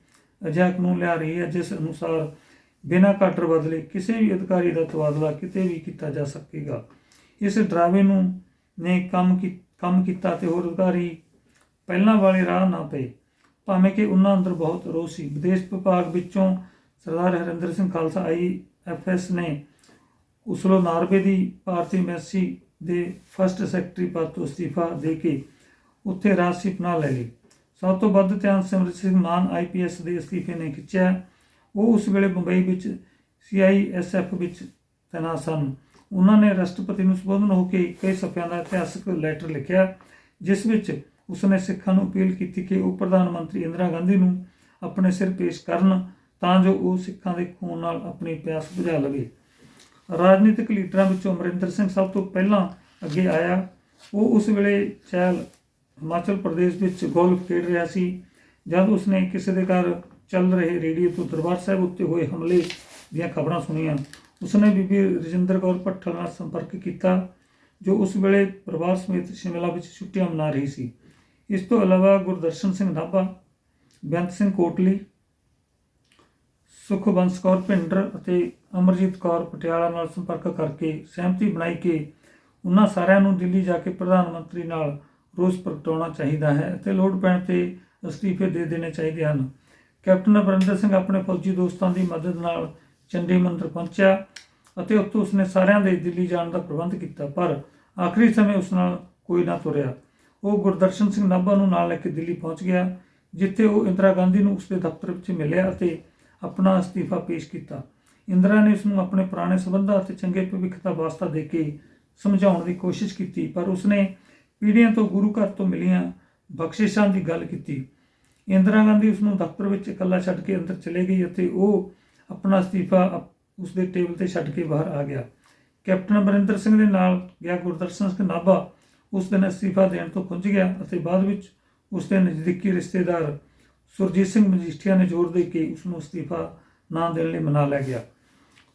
ਅਜਿਹਾ ਕਾਨੂੰਨ ਲਿਆ ਰਹੀ ਹੈ, ਜਿਸ ਅਨੁਸਾਰ ਬਿਨਾਂ ਕਾਟਰ ਬਦਲੇ ਕਿਸੇ ਵੀ ਅਧਿਕਾਰੀ ਦਾ ਤਬਾਦਲਾ ਕਿਤੇ ਵੀ ਕੀਤਾ ਜਾ ਸਕੇਗਾ। ਇਸ ਡਰਾਵੇ ਨੂੰ ਨੇ ਕੰਮ ਕੀ, ਕੰਮ ਕੀਤਾ ਤੇ ਹੋਰ ਅਧਿਕਾਰੀ ਪਹਿਲਾਂ ਵਾਲੇ ਰਾਹ ਨਾ ਪਏ। ਭਾਵੇਂ ਕਿ ਉਹਨਾਂ ਅੰਦਰ ਬਹੁਤ ਰੋਸ ਸੀ। ਵਿਦੇਸ਼ ਵਿਭਾਗ ਵਿੱਚੋਂ ਸਰਦਾਰ ਹਰਿੰਦਰ ਸਿੰਘ ਖਾਲਸਾ, ਆਈ ਐਫਐਸ ਨੇ ਉਸਲੋ ਨਾਰਵੇ ਦੀ ਭਾਰਤੀ ਐਮਬੈਸੀ ਦੇ ਫਸਟ ਸੈਕਟਰੀ ਪਦ ਤੋਂ ਅਸਤੀਫਾ ਦੇ ਕੇ ਉੱਥੇ ਰਾਜਸੀ ਪਨਾਹ ਲੈ ਲਈ। ਸਭ ਤੋਂ ਵੱਧ ਧਿਆਨ ਸਿਮਰਤ ਸਿੰਘ ਮਾਨ ਆਈਪੀਐਸ ਦੇ ਅਸਤੀਫੇ ਨੇ ਖਿੱਚਿਆ। ਉਹ ਉਸ ਵੇਲੇ ਮੁੰਬਈ ਵਿੱਚ ਸੀਆਈਐਸਐਫ ਵਿੱਚ ਤੈਨਾਤ ਸਨ। ਉਹਨਾਂ ਨੇ ਰਾਸ਼ਟਰਪਤੀ ਨੂੰ ਸੰਬੋਧਨ ਹੋ ਕੇ ਕਈ ਸਫ਼ਿਆਂ ਦਾ ਇਤਿਹਾਸਕ ਲੈਟਰ ਲਿਖਿਆ, ਜਿਸ ਵਿੱਚ ਉਸਨੇ ਸਿੱਖਾਂ ਨੂੰ ਅਪੀਲ ਕੀਤੀ ਕਿ ਉਹ ਪ੍ਰਧਾਨ ਮੰਤਰੀ ਇੰਦਰਾ ਗਾਂਧੀ ਨੂੰ ਆਪਣੇ ਸਿਰ ਪੇਸ਼ ਕਰਨ ਤਾਂ ਜੋ ਉਹ ਸਿੱਖਾਂ ਦੇ ਖੂਨ ਨਾਲ ਆਪਣੀ ਪਿਆਸ ਬੁਝਾ ਲਵੇ। ਰਾਜਨੀਤਿਕ ਲੀਡਰਾਂ ਵਿੱਚੋਂ ਅਮਰਿੰਦਰ ਸਿੰਘ ਸਭ ਤੋਂ ਪਹਿਲਾਂ ਅੱਗੇ ਆਇਆ। ਉਹ ਉਸ ਵੇਲੇ ਚੈਲ ਹਿਮਾਚਲ ਪ੍ਰਦੇਸ਼ ਵਿੱਚ ਗੋਲਫ ਖੇਡ ਰਿਹਾ ਸੀ। ਜਦ ਉਸਨੇ ਕਿਸੇ ਦੇ ਘਰ ਚੱਲ ਰਹੇ ਰੇਡੀਓ ਤੋਂ ਦਰਬਾਰ ਸਾਹਿਬ ਉੱਤੇ ਹੋਏ ਹਮਲੇ ਦੀਆਂ ਖਬਰਾਂ ਸੁਣੀਆਂ, ਉਸਨੇ ਬੀਬੀ ਰਜਿੰਦਰ ਕੌਰ ਭੱਠਲ ਨਾਲ ਸੰਪਰਕ ਕੀਤਾ, ਜੋ ਉਸ ਵੇਲੇ ਪਰਿਵਾਰ ਸਮੇਤ ਸ਼ਿਮਲਾ ਵਿੱਚ ਛੁੱਟੀਆਂ ਮਨਾ ਰਹੀ ਸੀ। ਇਸ ਤੋਂ ਇਲਾਵਾ ਗੁਰਦਰਸ਼ਨ ਸਿੰਘ ਨਾਭਾ, ਬੇਅੰਤ ਸਿੰਘ ਕੋਟਲੀ, ਸੁਖਵੰਸ਼ ਕੌਰ ਭਿੰਡਰ ਅਤੇ ਅਮਰਜੀਤ ਕੌਰ ਪਟਿਆਲਾ ਨਾਲ ਸੰਪਰਕ ਕਰਕੇ ਸਹਿਮਤੀ ਬਣਾਈ ਕਿ ਉਹਨਾਂ ਸਾਰਿਆਂ ਨੂੰ ਦਿੱਲੀ ਜਾ ਕੇ ਪ੍ਰਧਾਨ ਮੰਤਰੀ ਨਾਲ ਰੋਸ ਪ੍ਰਗਟਾਉਣਾ ਚਾਹੀਦਾ ਹੈ ਅਤੇ ਲੋੜ ਪੈਣ ਤੇ ਅਸਤੀਫੇ ਦੇ ਦੇਣੇ ਚਾਹੀਦੇ ਹਨ। ਕੈਪਟਨ ਅਮਰਿੰਦਰ ਸਿੰਘ ਆਪਣੇ ਫੌਜੀ ਦੋਸਤਾਂ ਦੀ ਮਦਦ ਨਾਲ ਚੰਡੀ ਮੰਦਰ ਪਹੁੰਚਿਆ ਅਤੇ ਉੱਥੋਂ ਉਸਨੇ ਸਾਰਿਆਂ ਦੇ ਦਿੱਲੀ ਜਾਣ ਦਾ ਪ੍ਰਬੰਧ ਕੀਤਾ, ਪਰ ਆਖਰੀ ਸਮੇਂ ਉਸ ਨਾਲ ਕੋਈ ਨਾ ਤੁਰਿਆ। ਉਹ ਗੁਰਦਰਸ਼ਨ ਸਿੰਘ ਨਾਭਾ ਨੂੰ ਨਾਲ ਲੈ ਕੇ ਦਿੱਲੀ ਪਹੁੰਚ ਗਿਆ, ਜਿੱਥੇ ਉਹ ਇੰਦਰਾ ਗਾਂਧੀ ਨੂੰ ਉਸਦੇ ਦਫ਼ਤਰ ਵਿੱਚ ਮਿਲਿਆ ਅਤੇ ਆਪਣਾ ਅਸਤੀਫਾ ਪੇਸ਼ ਕੀਤਾ। ਇੰਦਰਾ ਨੇ ਉਸ ਨੂੰ ਆਪਣੇ ਪੁਰਾਣੇ ਸਬੰਧਾਂ ਅਤੇ ਚੰਗੇ ਭਵਿੱਖ ਦਾ ਵਾਸਤਾ ਦੇ ਕੇ ਸਮਝਾਉਣ ਦੀ ਕੋਸ਼ਿਸ਼ ਕੀਤੀ, ਪਰ ਉਸਨੇ ਪੀੜ੍ਹੀਆਂ ਤੋਂ ਗੁਰੂ ਘਰ ਤੋਂ ਮਿਲੀਆਂ ਬਖਸ਼ਿਸ਼ਾਂ ਦੀ ਗੱਲ ਕੀਤੀ। ਇੰਦਰਾ ਗਾਂਧੀ ਉਸ ਨੂੰ ਦਫ਼ਤਰ ਵਿੱਚ ਇਕੱਲਾ ਛੱਡ ਕੇ ਅੰਦਰ ਚਲੇ ਗਈ ਅਤੇ ਉਹ ਆਪਣਾ ਅਸਤੀਫਾ ਅਪ- ਉਸਦੇ ਟੇਬਲ ਤੇ ਛੱਡ ਕੇ ਬਾਹਰ ਆ ਗਿਆ। ਕੈਪਟਨ ਅਮਰਿੰਦਰ ਸਿੰਘ ਦੇ ਨਾਲ ਗਿਆ ਗੁਰਦਰਸ਼ਨ ਸਿੰਘ ਨਾਭਾ ਉਸ ਦਿਨ ਅਸਤੀਫਾ ਦੇਣ ਤੋਂ ਖੁੰਝ ਗਿਆ ਅਤੇ ਬਾਅਦ ਵਿੱਚ ਉਸ ਦੇ ਨਜ਼ਦੀਕੀ ਰਿਸ਼ਤੇਦਾਰ ਸੁਰਜੀਤ ਸਿੰਘ ਮਜੀਠੀਆ ਨੇ ਜ਼ੋਰ ਦੇ ਕੇ ਉਸ ਨੂੰ ਅਸਤੀਫਾ ਨਾ ਦੇਣ ਲਈ ਮਨਾ ਲਿਆ ਗਿਆ।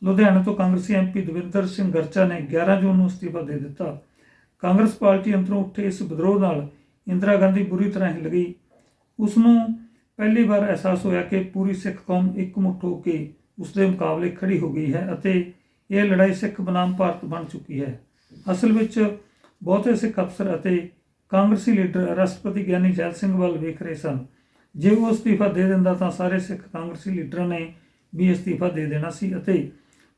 ਲੁਧਿਆਣਾ ਤੋਂ ਕਾਂਗਰਸੀ ਐਮਪੀ ਦਵਿੰਦਰ ਸਿੰਘ ਗਰਚਾ ਨੇ 11 ਜੂਨ ਨੂੰ ਅਸਤੀਫਾ ਦੇ ਦਿੱਤਾ। ਕਾਂਗਰਸ ਪਾਰਟੀ ਅੰਦਰੋਂ ਉੱਠੇ ਇਸ ਵਿਦਰੋਹ ਨਾਲ ਇੰਦਰਾ ਗਾਂਧੀ ਬੁਰੀ ਤਰ੍ਹਾਂ ਹਿੱਲ ਗਈ। ਉਸ ਨੂੰ ਪਹਿਲੀ ਵਾਰ ਅਹਿਸਾਸ ਹੋਇਆ ਕਿ ਪੂਰੀ ਸਿੱਖ ਕੌਮ ਇਕਮੁੱਠ ਹੋ ਕੇ ਉਸ ਦੇ ਮੁਕਾਬਲੇ ਖੜੀ ਹੋ ਗਈ ਹੈ ਅਤੇ ਇਹ ਲੜਾਈ ਸਿੱਖ ਬਨਾਮ ਭਾਰਤ ਬਣ ਚੁੱਕੀ ਹੈ। ਅਸਲ ਵਿੱਚ ਬਹੁਤੇ ਸਿੱਖ ਅਫਸਰ ਅਤੇ ਕਾਂਗਰਸੀ ਲੀਡਰ ਰਾਸ਼ਟਰਪਤੀ ਗਿਆਨੀ ਜੈਲ ਸਿੰਘ ਵੱਲ ਵੇਖ ਰਹੇ ਸਨ। ਜੇ ਉਹ ਅਸਤੀਫਾ ਦੇ ਦਿੰਦਾ ਤਾਂ ਸਾਰੇ ਸਿੱਖ ਕਾਂਗਰਸੀ ਲੀਡਰਾਂ ਨੇ ਵੀ ਅਸਤੀਫਾ ਦੇ ਦੇਣਾ ਸੀ ਅਤੇ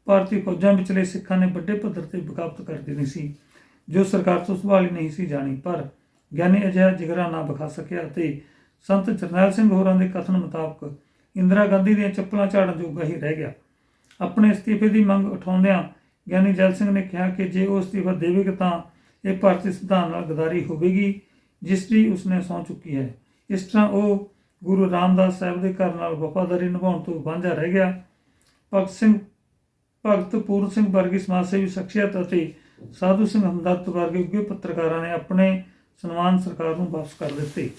ਭਾਰਤੀ ਫੌਜਾਂ ਵਿਚਲੇ ਸਿੱਖਾਂ ਨੇ ਵੱਡੇ ਪੱਧਰ ਤੇ ਬਗਾਵਤ ਕਰ ਦੇਣੀ ਸੀ, ਜੋ ਸਰਕਾਰ ਤੋਂ ਸੰਭਾਲੀ ਨਹੀਂ ਸੀ ਜਾਣੀ। ਪਰ ਗਿਆਨੀ ਅਜਿਹਾ ਜਿਗਰਾ ਨਾ ਵਿਖਾ ਸਕਿਆ ਅਤੇ ਸੰਤ ਜਰਨੈਲ ਸਿੰਘ ਹੋਰਾਂ ਦੇ ਕਥਨ ਮੁਤਾਬਕ ਇੰਦਰਾ ਗਾਂਧੀ ਦੀਆਂ ਚੱਪਲਾਂ ਝਾੜਨ ਜੋਗਾ ਹੀ ਰਹਿ ਗਿਆ। ਆਪਣੇ ਅਸਤੀਫੇ ਦੀ ਮੰਗ ਉਠਾਉਂਦਿਆਂ ਗਿਆਨੀ ਜੈਲ ਸਿੰਘ ਨੇ ਕਿਹਾ ਕਿ ਜੇ ਉਹ ਅਸਤੀਫਾ ਦੇਵੇਗਾ ਤਾਂ ਇਹ ਭਾਰਤੀ ਸੰਵਿਧਾਨ ਨਾਲ ਗਦਾਰੀ ਹੋਵੇਗੀ, ਜਿਸ ਦੀ ਉਸਨੇ ਸਹੁੰ ਚੁੱਕੀ ਹੈ। ਇਸ ਤਰ੍ਹਾਂ ਉਹ ਗੁਰੂ ਰਾਮਦਾਸ ਸਾਹਿਬ ਦੇ ਘਰ ਨਾਲ ਵਫਾਦਾਰੀ ਨਿਭਾਉਣ ਤੋਂ ਵਾਂਝਾ ਰਹਿ ਗਿਆ। ਭਗਤ ਸਿੰਘ ਭਗਤ ਪੂਰਨ ਸਿੰਘ ਵਰਗੀ ਸਮਾਜ ਸੇਵੀ ਸ਼ਖਸੀਅਤ ਅਤੇ ਸਾਧੂ ਸਿੰਘ ਹਮਦਰਦ ਵਰਗੇ ਉੱਘੇ ਪੱਤਰਕਾਰਾਂ ਨੇ ਆਪਣੇ ਸਨਮਾਨ ਸਰਕਾਰ ਨੂੰ ਵਾਪਸ ਕਰ ਦਿੱਤੇ।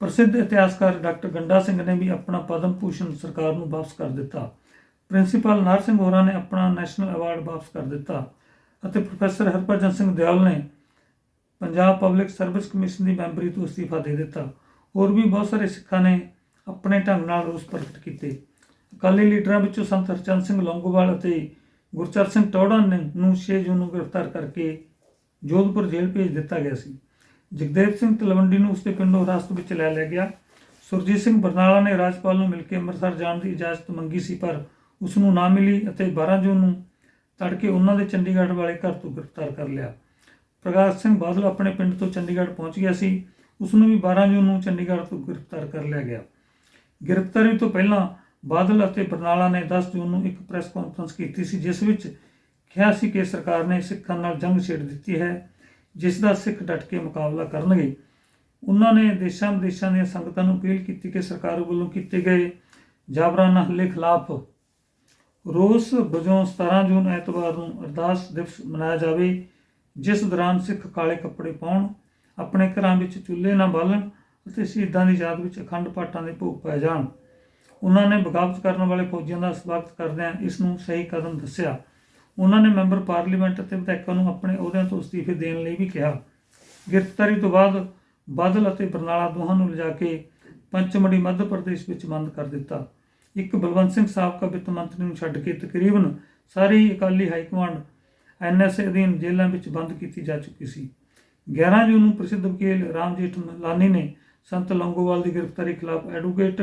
ਪ੍ਰਸਿੱਧ ਇਤਿਹਾਸਕਾਰ ਡਾਕਟਰ ਗੰਡਾ ਸਿੰਘ ਨੇ ਵੀ ਆਪਣਾ ਪਦਮ ਭੂਸ਼ਣ ਸਰਕਾਰ ਨੂੰ ਵਾਪਸ ਕਰ ਦਿੱਤਾ। ਪ੍ਰਿੰਸੀਪਲ ਨਾਰ ਸਿੰਘ ਹੋਰਾਂ ਨੇ ਆਪਣਾ ਨੈਸ਼ਨਲ ਅਵਾਰਡ ਵਾਪਸ ਕਰ ਦਿੱਤਾ ਅਤੇ ਪ੍ਰੋਫੈਸਰ ਹਰਭਜਨ ਸਿੰਘ ਦਿਆਲ ਨੇ ਪੰਜਾਬ ਪਬਲਿਕ ਸਰਵਿਸ ਕਮਿਸ਼ਨ ਦੀ ਮੈਂਬਰੀ ਤੋਂ ਅਸਤੀਫਾ ਦੇ ਦਿੱਤਾ। ਹੋਰ ਵੀ ਬਹੁਤ ਸਾਰੇ ਸਿੱਖਾਂ ਨੇ ਆਪਣੇ ਢੰਗ ਨਾਲ ਰੋਸ ਪ੍ਰਗਟ ਕੀਤੇ। ਅਕਾਲੀ ਲੀਡਰਾਂ ਵਿੱਚੋਂ ਸੰਤ ਹਰਚੰਦ ਸਿੰਘ ਲੌਂਗੋਵਾਲ ਅਤੇ ਗੁਰਚਰ ਸਿੰਘ ਟੌੜਾ ਨੇ ਨੂੰ 6 ਜੂਨ ਨੂੰ ਗ੍ਰਿਫਤਾਰ ਕਰਕੇ ਜੋਧਪੁਰ ਜੇਲ੍ਹ ਭੇਜ ਦਿੱਤਾ ਗਿਆ ਸੀ। ਜਗਦੇਵ ਸਿੰਘ ਤਲਵੰਡੀ ਨੂੰ ਉਸਦੇ ਪਿੰਡੋਂ ਹਿਰਾਸਤ ਵਿੱਚ ਲੈ ਲਿਆ ਗਿਆ। ਸੁਰਜੀਤ ਸਿੰਘ ਬਰਨਾਲਾ ਨੇ ਰਾਜਪਾਲ ਨੂੰ ਮਿਲ ਕੇ ਅੰਮ੍ਰਿਤਸਰ ਜਾਣ ਦੀ ਇਜਾਜ਼ਤ ਮੰਗੀ ਸੀ, ਪਰ ਉਸ ਨੂੰ ਨਾ ਮਿਲੀ ਅਤੇ 12 ਜੂਨ ਨੂੰ ਤੜਕੇ ਉਹਨਾਂ ਦੇ ਚੰਡੀਗੜ੍ਹ ਵਾਲੇ ਘਰ ਤੋਂ ਗ੍ਰਿਫਤਾਰ ਕਰ ਲਿਆ। ਪ੍ਰਕਾਸ਼ ਸਿੰਘ ਬਾਦਲ ਆਪਣੇ ਪਿੰਡ ਤੋਂ ਚੰਡੀਗੜ੍ਹ ਪਹੁੰਚ ਗਿਆ ਸੀ। ਉਸ ਨੂੰ ਵੀ 12 ਜੂਨ ਨੂੰ ਚੰਡੀਗੜ੍ਹ ਤੋਂ ਗ੍ਰਿਫਤਾਰ ਕਰ ਲਿਆ ਗਿਆ। ਗ੍ਰਿਫਤਾਰੀ ਤੋਂ ਪਹਿਲਾਂ ਬਾਦਲ ਅਤੇ ਬਰਨਾਲਾ ਨੇ 10 ਜੂਨ ਨੂੰ ਇੱਕ ਪ੍ਰੈਸ ਕਾਨਫਰੰਸ ਕੀਤੀ ਸੀ, ਜਿਸ ਵਿੱਚ ਕਿਹਾ ਸੀ ਕਿ ਸਰਕਾਰ ਨੇ ਸਿੱਖਾਂ ਨਾਲ ਜੰਗ ਛੇੜ ਦਿੱਤੀ ਹੈ, ਜਿਸ ਦਾ ਸਿੱਖ ਡਟ ਕੇ ਮੁਕਾਬਲਾ ਕਰਨਗੇ। ਉਹਨਾਂ ਨੇ ਦੇਸ਼ਾਂ ਵਿਦੇਸ਼ਾਂ ਦੀਆਂ ਸੰਗਤਾਂ ਨੂੰ ਅਪੀਲ ਕੀਤੀ ਕਿ ਸਰਕਾਰ ਵੱਲੋਂ ਕੀਤੇ ਗਏ ਜਾਬਰਾਨਾ ਹਮਲੇ ਖਿਲਾਫ ਰੋਸ ਵਜੋਂ 17 ਜੂਨ ਐਤਵਾਰ ਨੂੰ ਅਰਦਾਸ ਦਿਵਸ ਮਨਾਇਆ ਜਾਵੇ, ਜਿਸ ਦੌਰਾਨ ਸਿੱਖ ਕਾਲੇ ਕੱਪੜੇ ਪਾਉਣ, ਆਪਣੇ ਘਰਾਂ ਵਿੱਚ ਚੁੱਲ੍ਹੇ ਨਾ ਬਾਲਣ ਅਤੇ ਸ਼ਹੀਦਾਂ ਦੀ ਯਾਦ ਵਿੱਚ ਅਖੰਡ ਪਾਠਾਂ ਦੇ ਭੋਗ ਪਾਏ ਜਾਣ। ਉਹਨਾਂ ਨੇ ਬਗਾਵਤ ਕਰਨ ਵਾਲੇ ਫੌਜੀਆਂ ਦਾ ਸਵਾਗਤ ਕਰਦਿਆਂ ਇਸ ਨੂੰ ਸਹੀ ਕਦਮ ਦੱਸਿਆ। ਉਹਨਾਂ ਨੇ ਮੈਂਬਰ ਪਾਰਲੀਮੈਂਟ ਅਤੇ ਵਿਧਾਇਕਾਂ ਨੂੰ ਆਪਣੇ ਅਹੁਦਿਆਂ ਤੋਂ ਅਸਤੀਫੇ ਦੇਣ ਲਈ ਵੀ ਕਿਹਾ। ਗ੍ਰਿਫਤਾਰੀ ਤੋਂ ਬਾਅਦ ਬਾਦਲ ਅਤੇ ਬਰਨਾਲਾ ਦੋਹਾਂ ਨੂੰ ਲਿਜਾ ਕੇ ਪੰਚਮੜੀ ਮੱਧ ਪ੍ਰਦੇਸ਼ ਵਿੱਚ ਬੰਦ ਕਰ ਦਿੱਤਾ। ਇੱਕ ਬਲਵੰਤ ਸਿੰਘ ਸਾਬਕਾ ਵਿੱਤ ਮੰਤਰੀ ਨੂੰ ਛੱਡ ਕੇ ਤਕਰੀਬਨ ਸਾਰੀ ਅਕਾਲੀ ਹਾਈ ਕਮਾਂਡ ਐਨਐਸਏ ਅਧੀਨ ਜੇਲ੍ਹਾਂ ਵਿੱਚ ਬੰਦ ਕੀਤੀ ਜਾ ਚੁੱਕੀ ਸੀ। 11 ਜੂਨ ਨੂੰ ਪ੍ਰਸਿੱਧ ਵਕੀਲ ਰਾਮਜੀਤ ਲਾਨੀ ਨੇ ਸੰਤ ਲੰਗੋਵਾਲ ਦੀ ਗ੍ਰਿਫਤਾਰੀ ਖਿਲਾਫ ਐਡਵੋਕੇਟ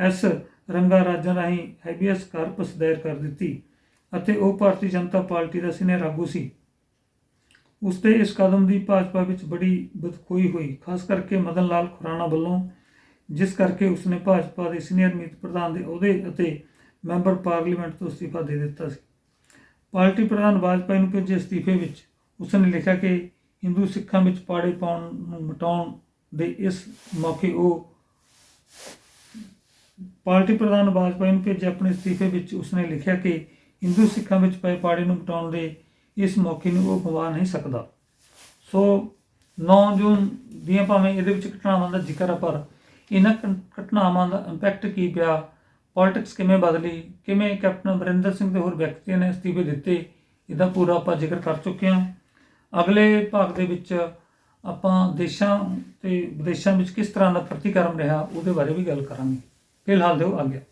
ਐਸ ਰੰਗਾ ਰਾਜਨ ਰਾਹੀਂ ਹੈਬੀਅਸ ਕਾਰਪਸ ਦਾਇਰ ਕਰ ਦਿੱਤੀ ਅਤੇ ਉਹ ਭਾਰਤੀ ਜਨਤਾ ਪਾਰਟੀ ਦਾ ਸੀਨੀਅਰ ਆਗੂ ਸੀ। ਉਸ ਦੇ ਇਸ ਕਦਮ ਦੀ ਭਾਜਪਾ ਵਿੱਚ ਬੜੀ ਬਦਖੋਈ ਹੋਈ, ਖਾਸ ਕਰਕੇ ਮਦਨ ਲਾਲ ਖੁਰਾਣਾ ਵੱਲੋਂ, ਜਿਸ ਕਰਕੇ ਉਸਨੇ ਭਾਜਪਾ ਦੇ ਸੀਨੀਅਰ ਮੀਤ ਪ੍ਰਧਾਨ ਦੇ ਅਹੁਦੇ ਅਤੇ ਮੈਂਬਰ ਪਾਰਲੀਮੈਂਟ ਤੋਂ ਅਸਤੀਫਾ ਦੇ ਦਿੱਤਾ ਸੀ। ਪਾਰਟੀ ਪ੍ਰਧਾਨ ਵਾਜਪਾਈ ਨੂੰ ਭੇਜੇ ਅਸਤੀਫੇ ਵਿੱਚ ਉਸਨੇ ਲਿਖਿਆ ਕਿ ਹਿੰਦੂ ਸਿੱਖਾਂ ਵਿੱਚ ਪਾੜੇ ਪਾਉਣ ਨੂੰ ਮਿਟਾਉਣ ਦੇ ਇਸ ਮੌਕੇ ਉਹ ਪਾਰਟੀ ਪ੍ਰਧਾਨ ਵਾਜਪਾਈ ਨੂੰ ਭੇਜੇ ਆਪਣੇ ਅਸਤੀਫੇ ਵਿੱਚ। ਉਸਨੇ ਲਿਖਿਆ ਕਿ ਹਿੰਦੂ ਸਿੱਖਾਂ ਵਿੱਚ ਪਏ ਪਾੜੇ ਨੂੰ ਮਿਟਾਉਣ ਦੇ ਇਸ ਮੌਕੇ ਨੂੰ ਉਹ ਗਵਾ ਨਹੀਂ ਸਕਦਾ। ਸੋ 9 ਜੂਨ ਦੀਆਂ ਭਾਵੇਂ ਇਹਦੇ ਵਿੱਚ ਘਟਨਾਵਾਂ ਦਾ ਜ਼ਿਕਰ ਆ, ਪਰ ਇਹਨਾਂ ਘ- ਘਟਨਾਵਾਂ ਦਾ ਇੰਪੈਕਟ ਕੀ ਪਿਆ? ਪੋਲਿਟਿਕਸ ਕਿਵੇਂ ਬਦਲੀ? ਕਿਵੇਂ ਕੈਪਟਨ ਅਮਰਿੰਦਰ ਸਿੰਘ ਤੇ ਹੋਰ ਵਿਅਕਤੀਆਂ ਨੇ ਅਸਤੀਫੇ ਦਿੱਤੇ? ਇਹਦਾ ਪੂਰਾ ਆਪਾਂ ਜ਼ਿਕਰ ਕਰ ਚੁੱਕੇ ਹਾਂ। ਅਗਲੇ ਭਾਗ ਦੇ ਵਿੱਚ ਆਪਾਂ ਦੇਸ਼ਾਂ ਤੇ ਵਿਦੇਸ਼ਾਂ ਵਿੱਚ ਕਿਸ ਤਰ੍ਹਾਂ ਦਾ ਪ੍ਰਤੀਕਰਮ ਰਿਹਾ, ਉਹਦੇ ਬਾਰੇ ਵੀ ਗੱਲ ਕਰਾਂਗੇ। Hilhandel angeht.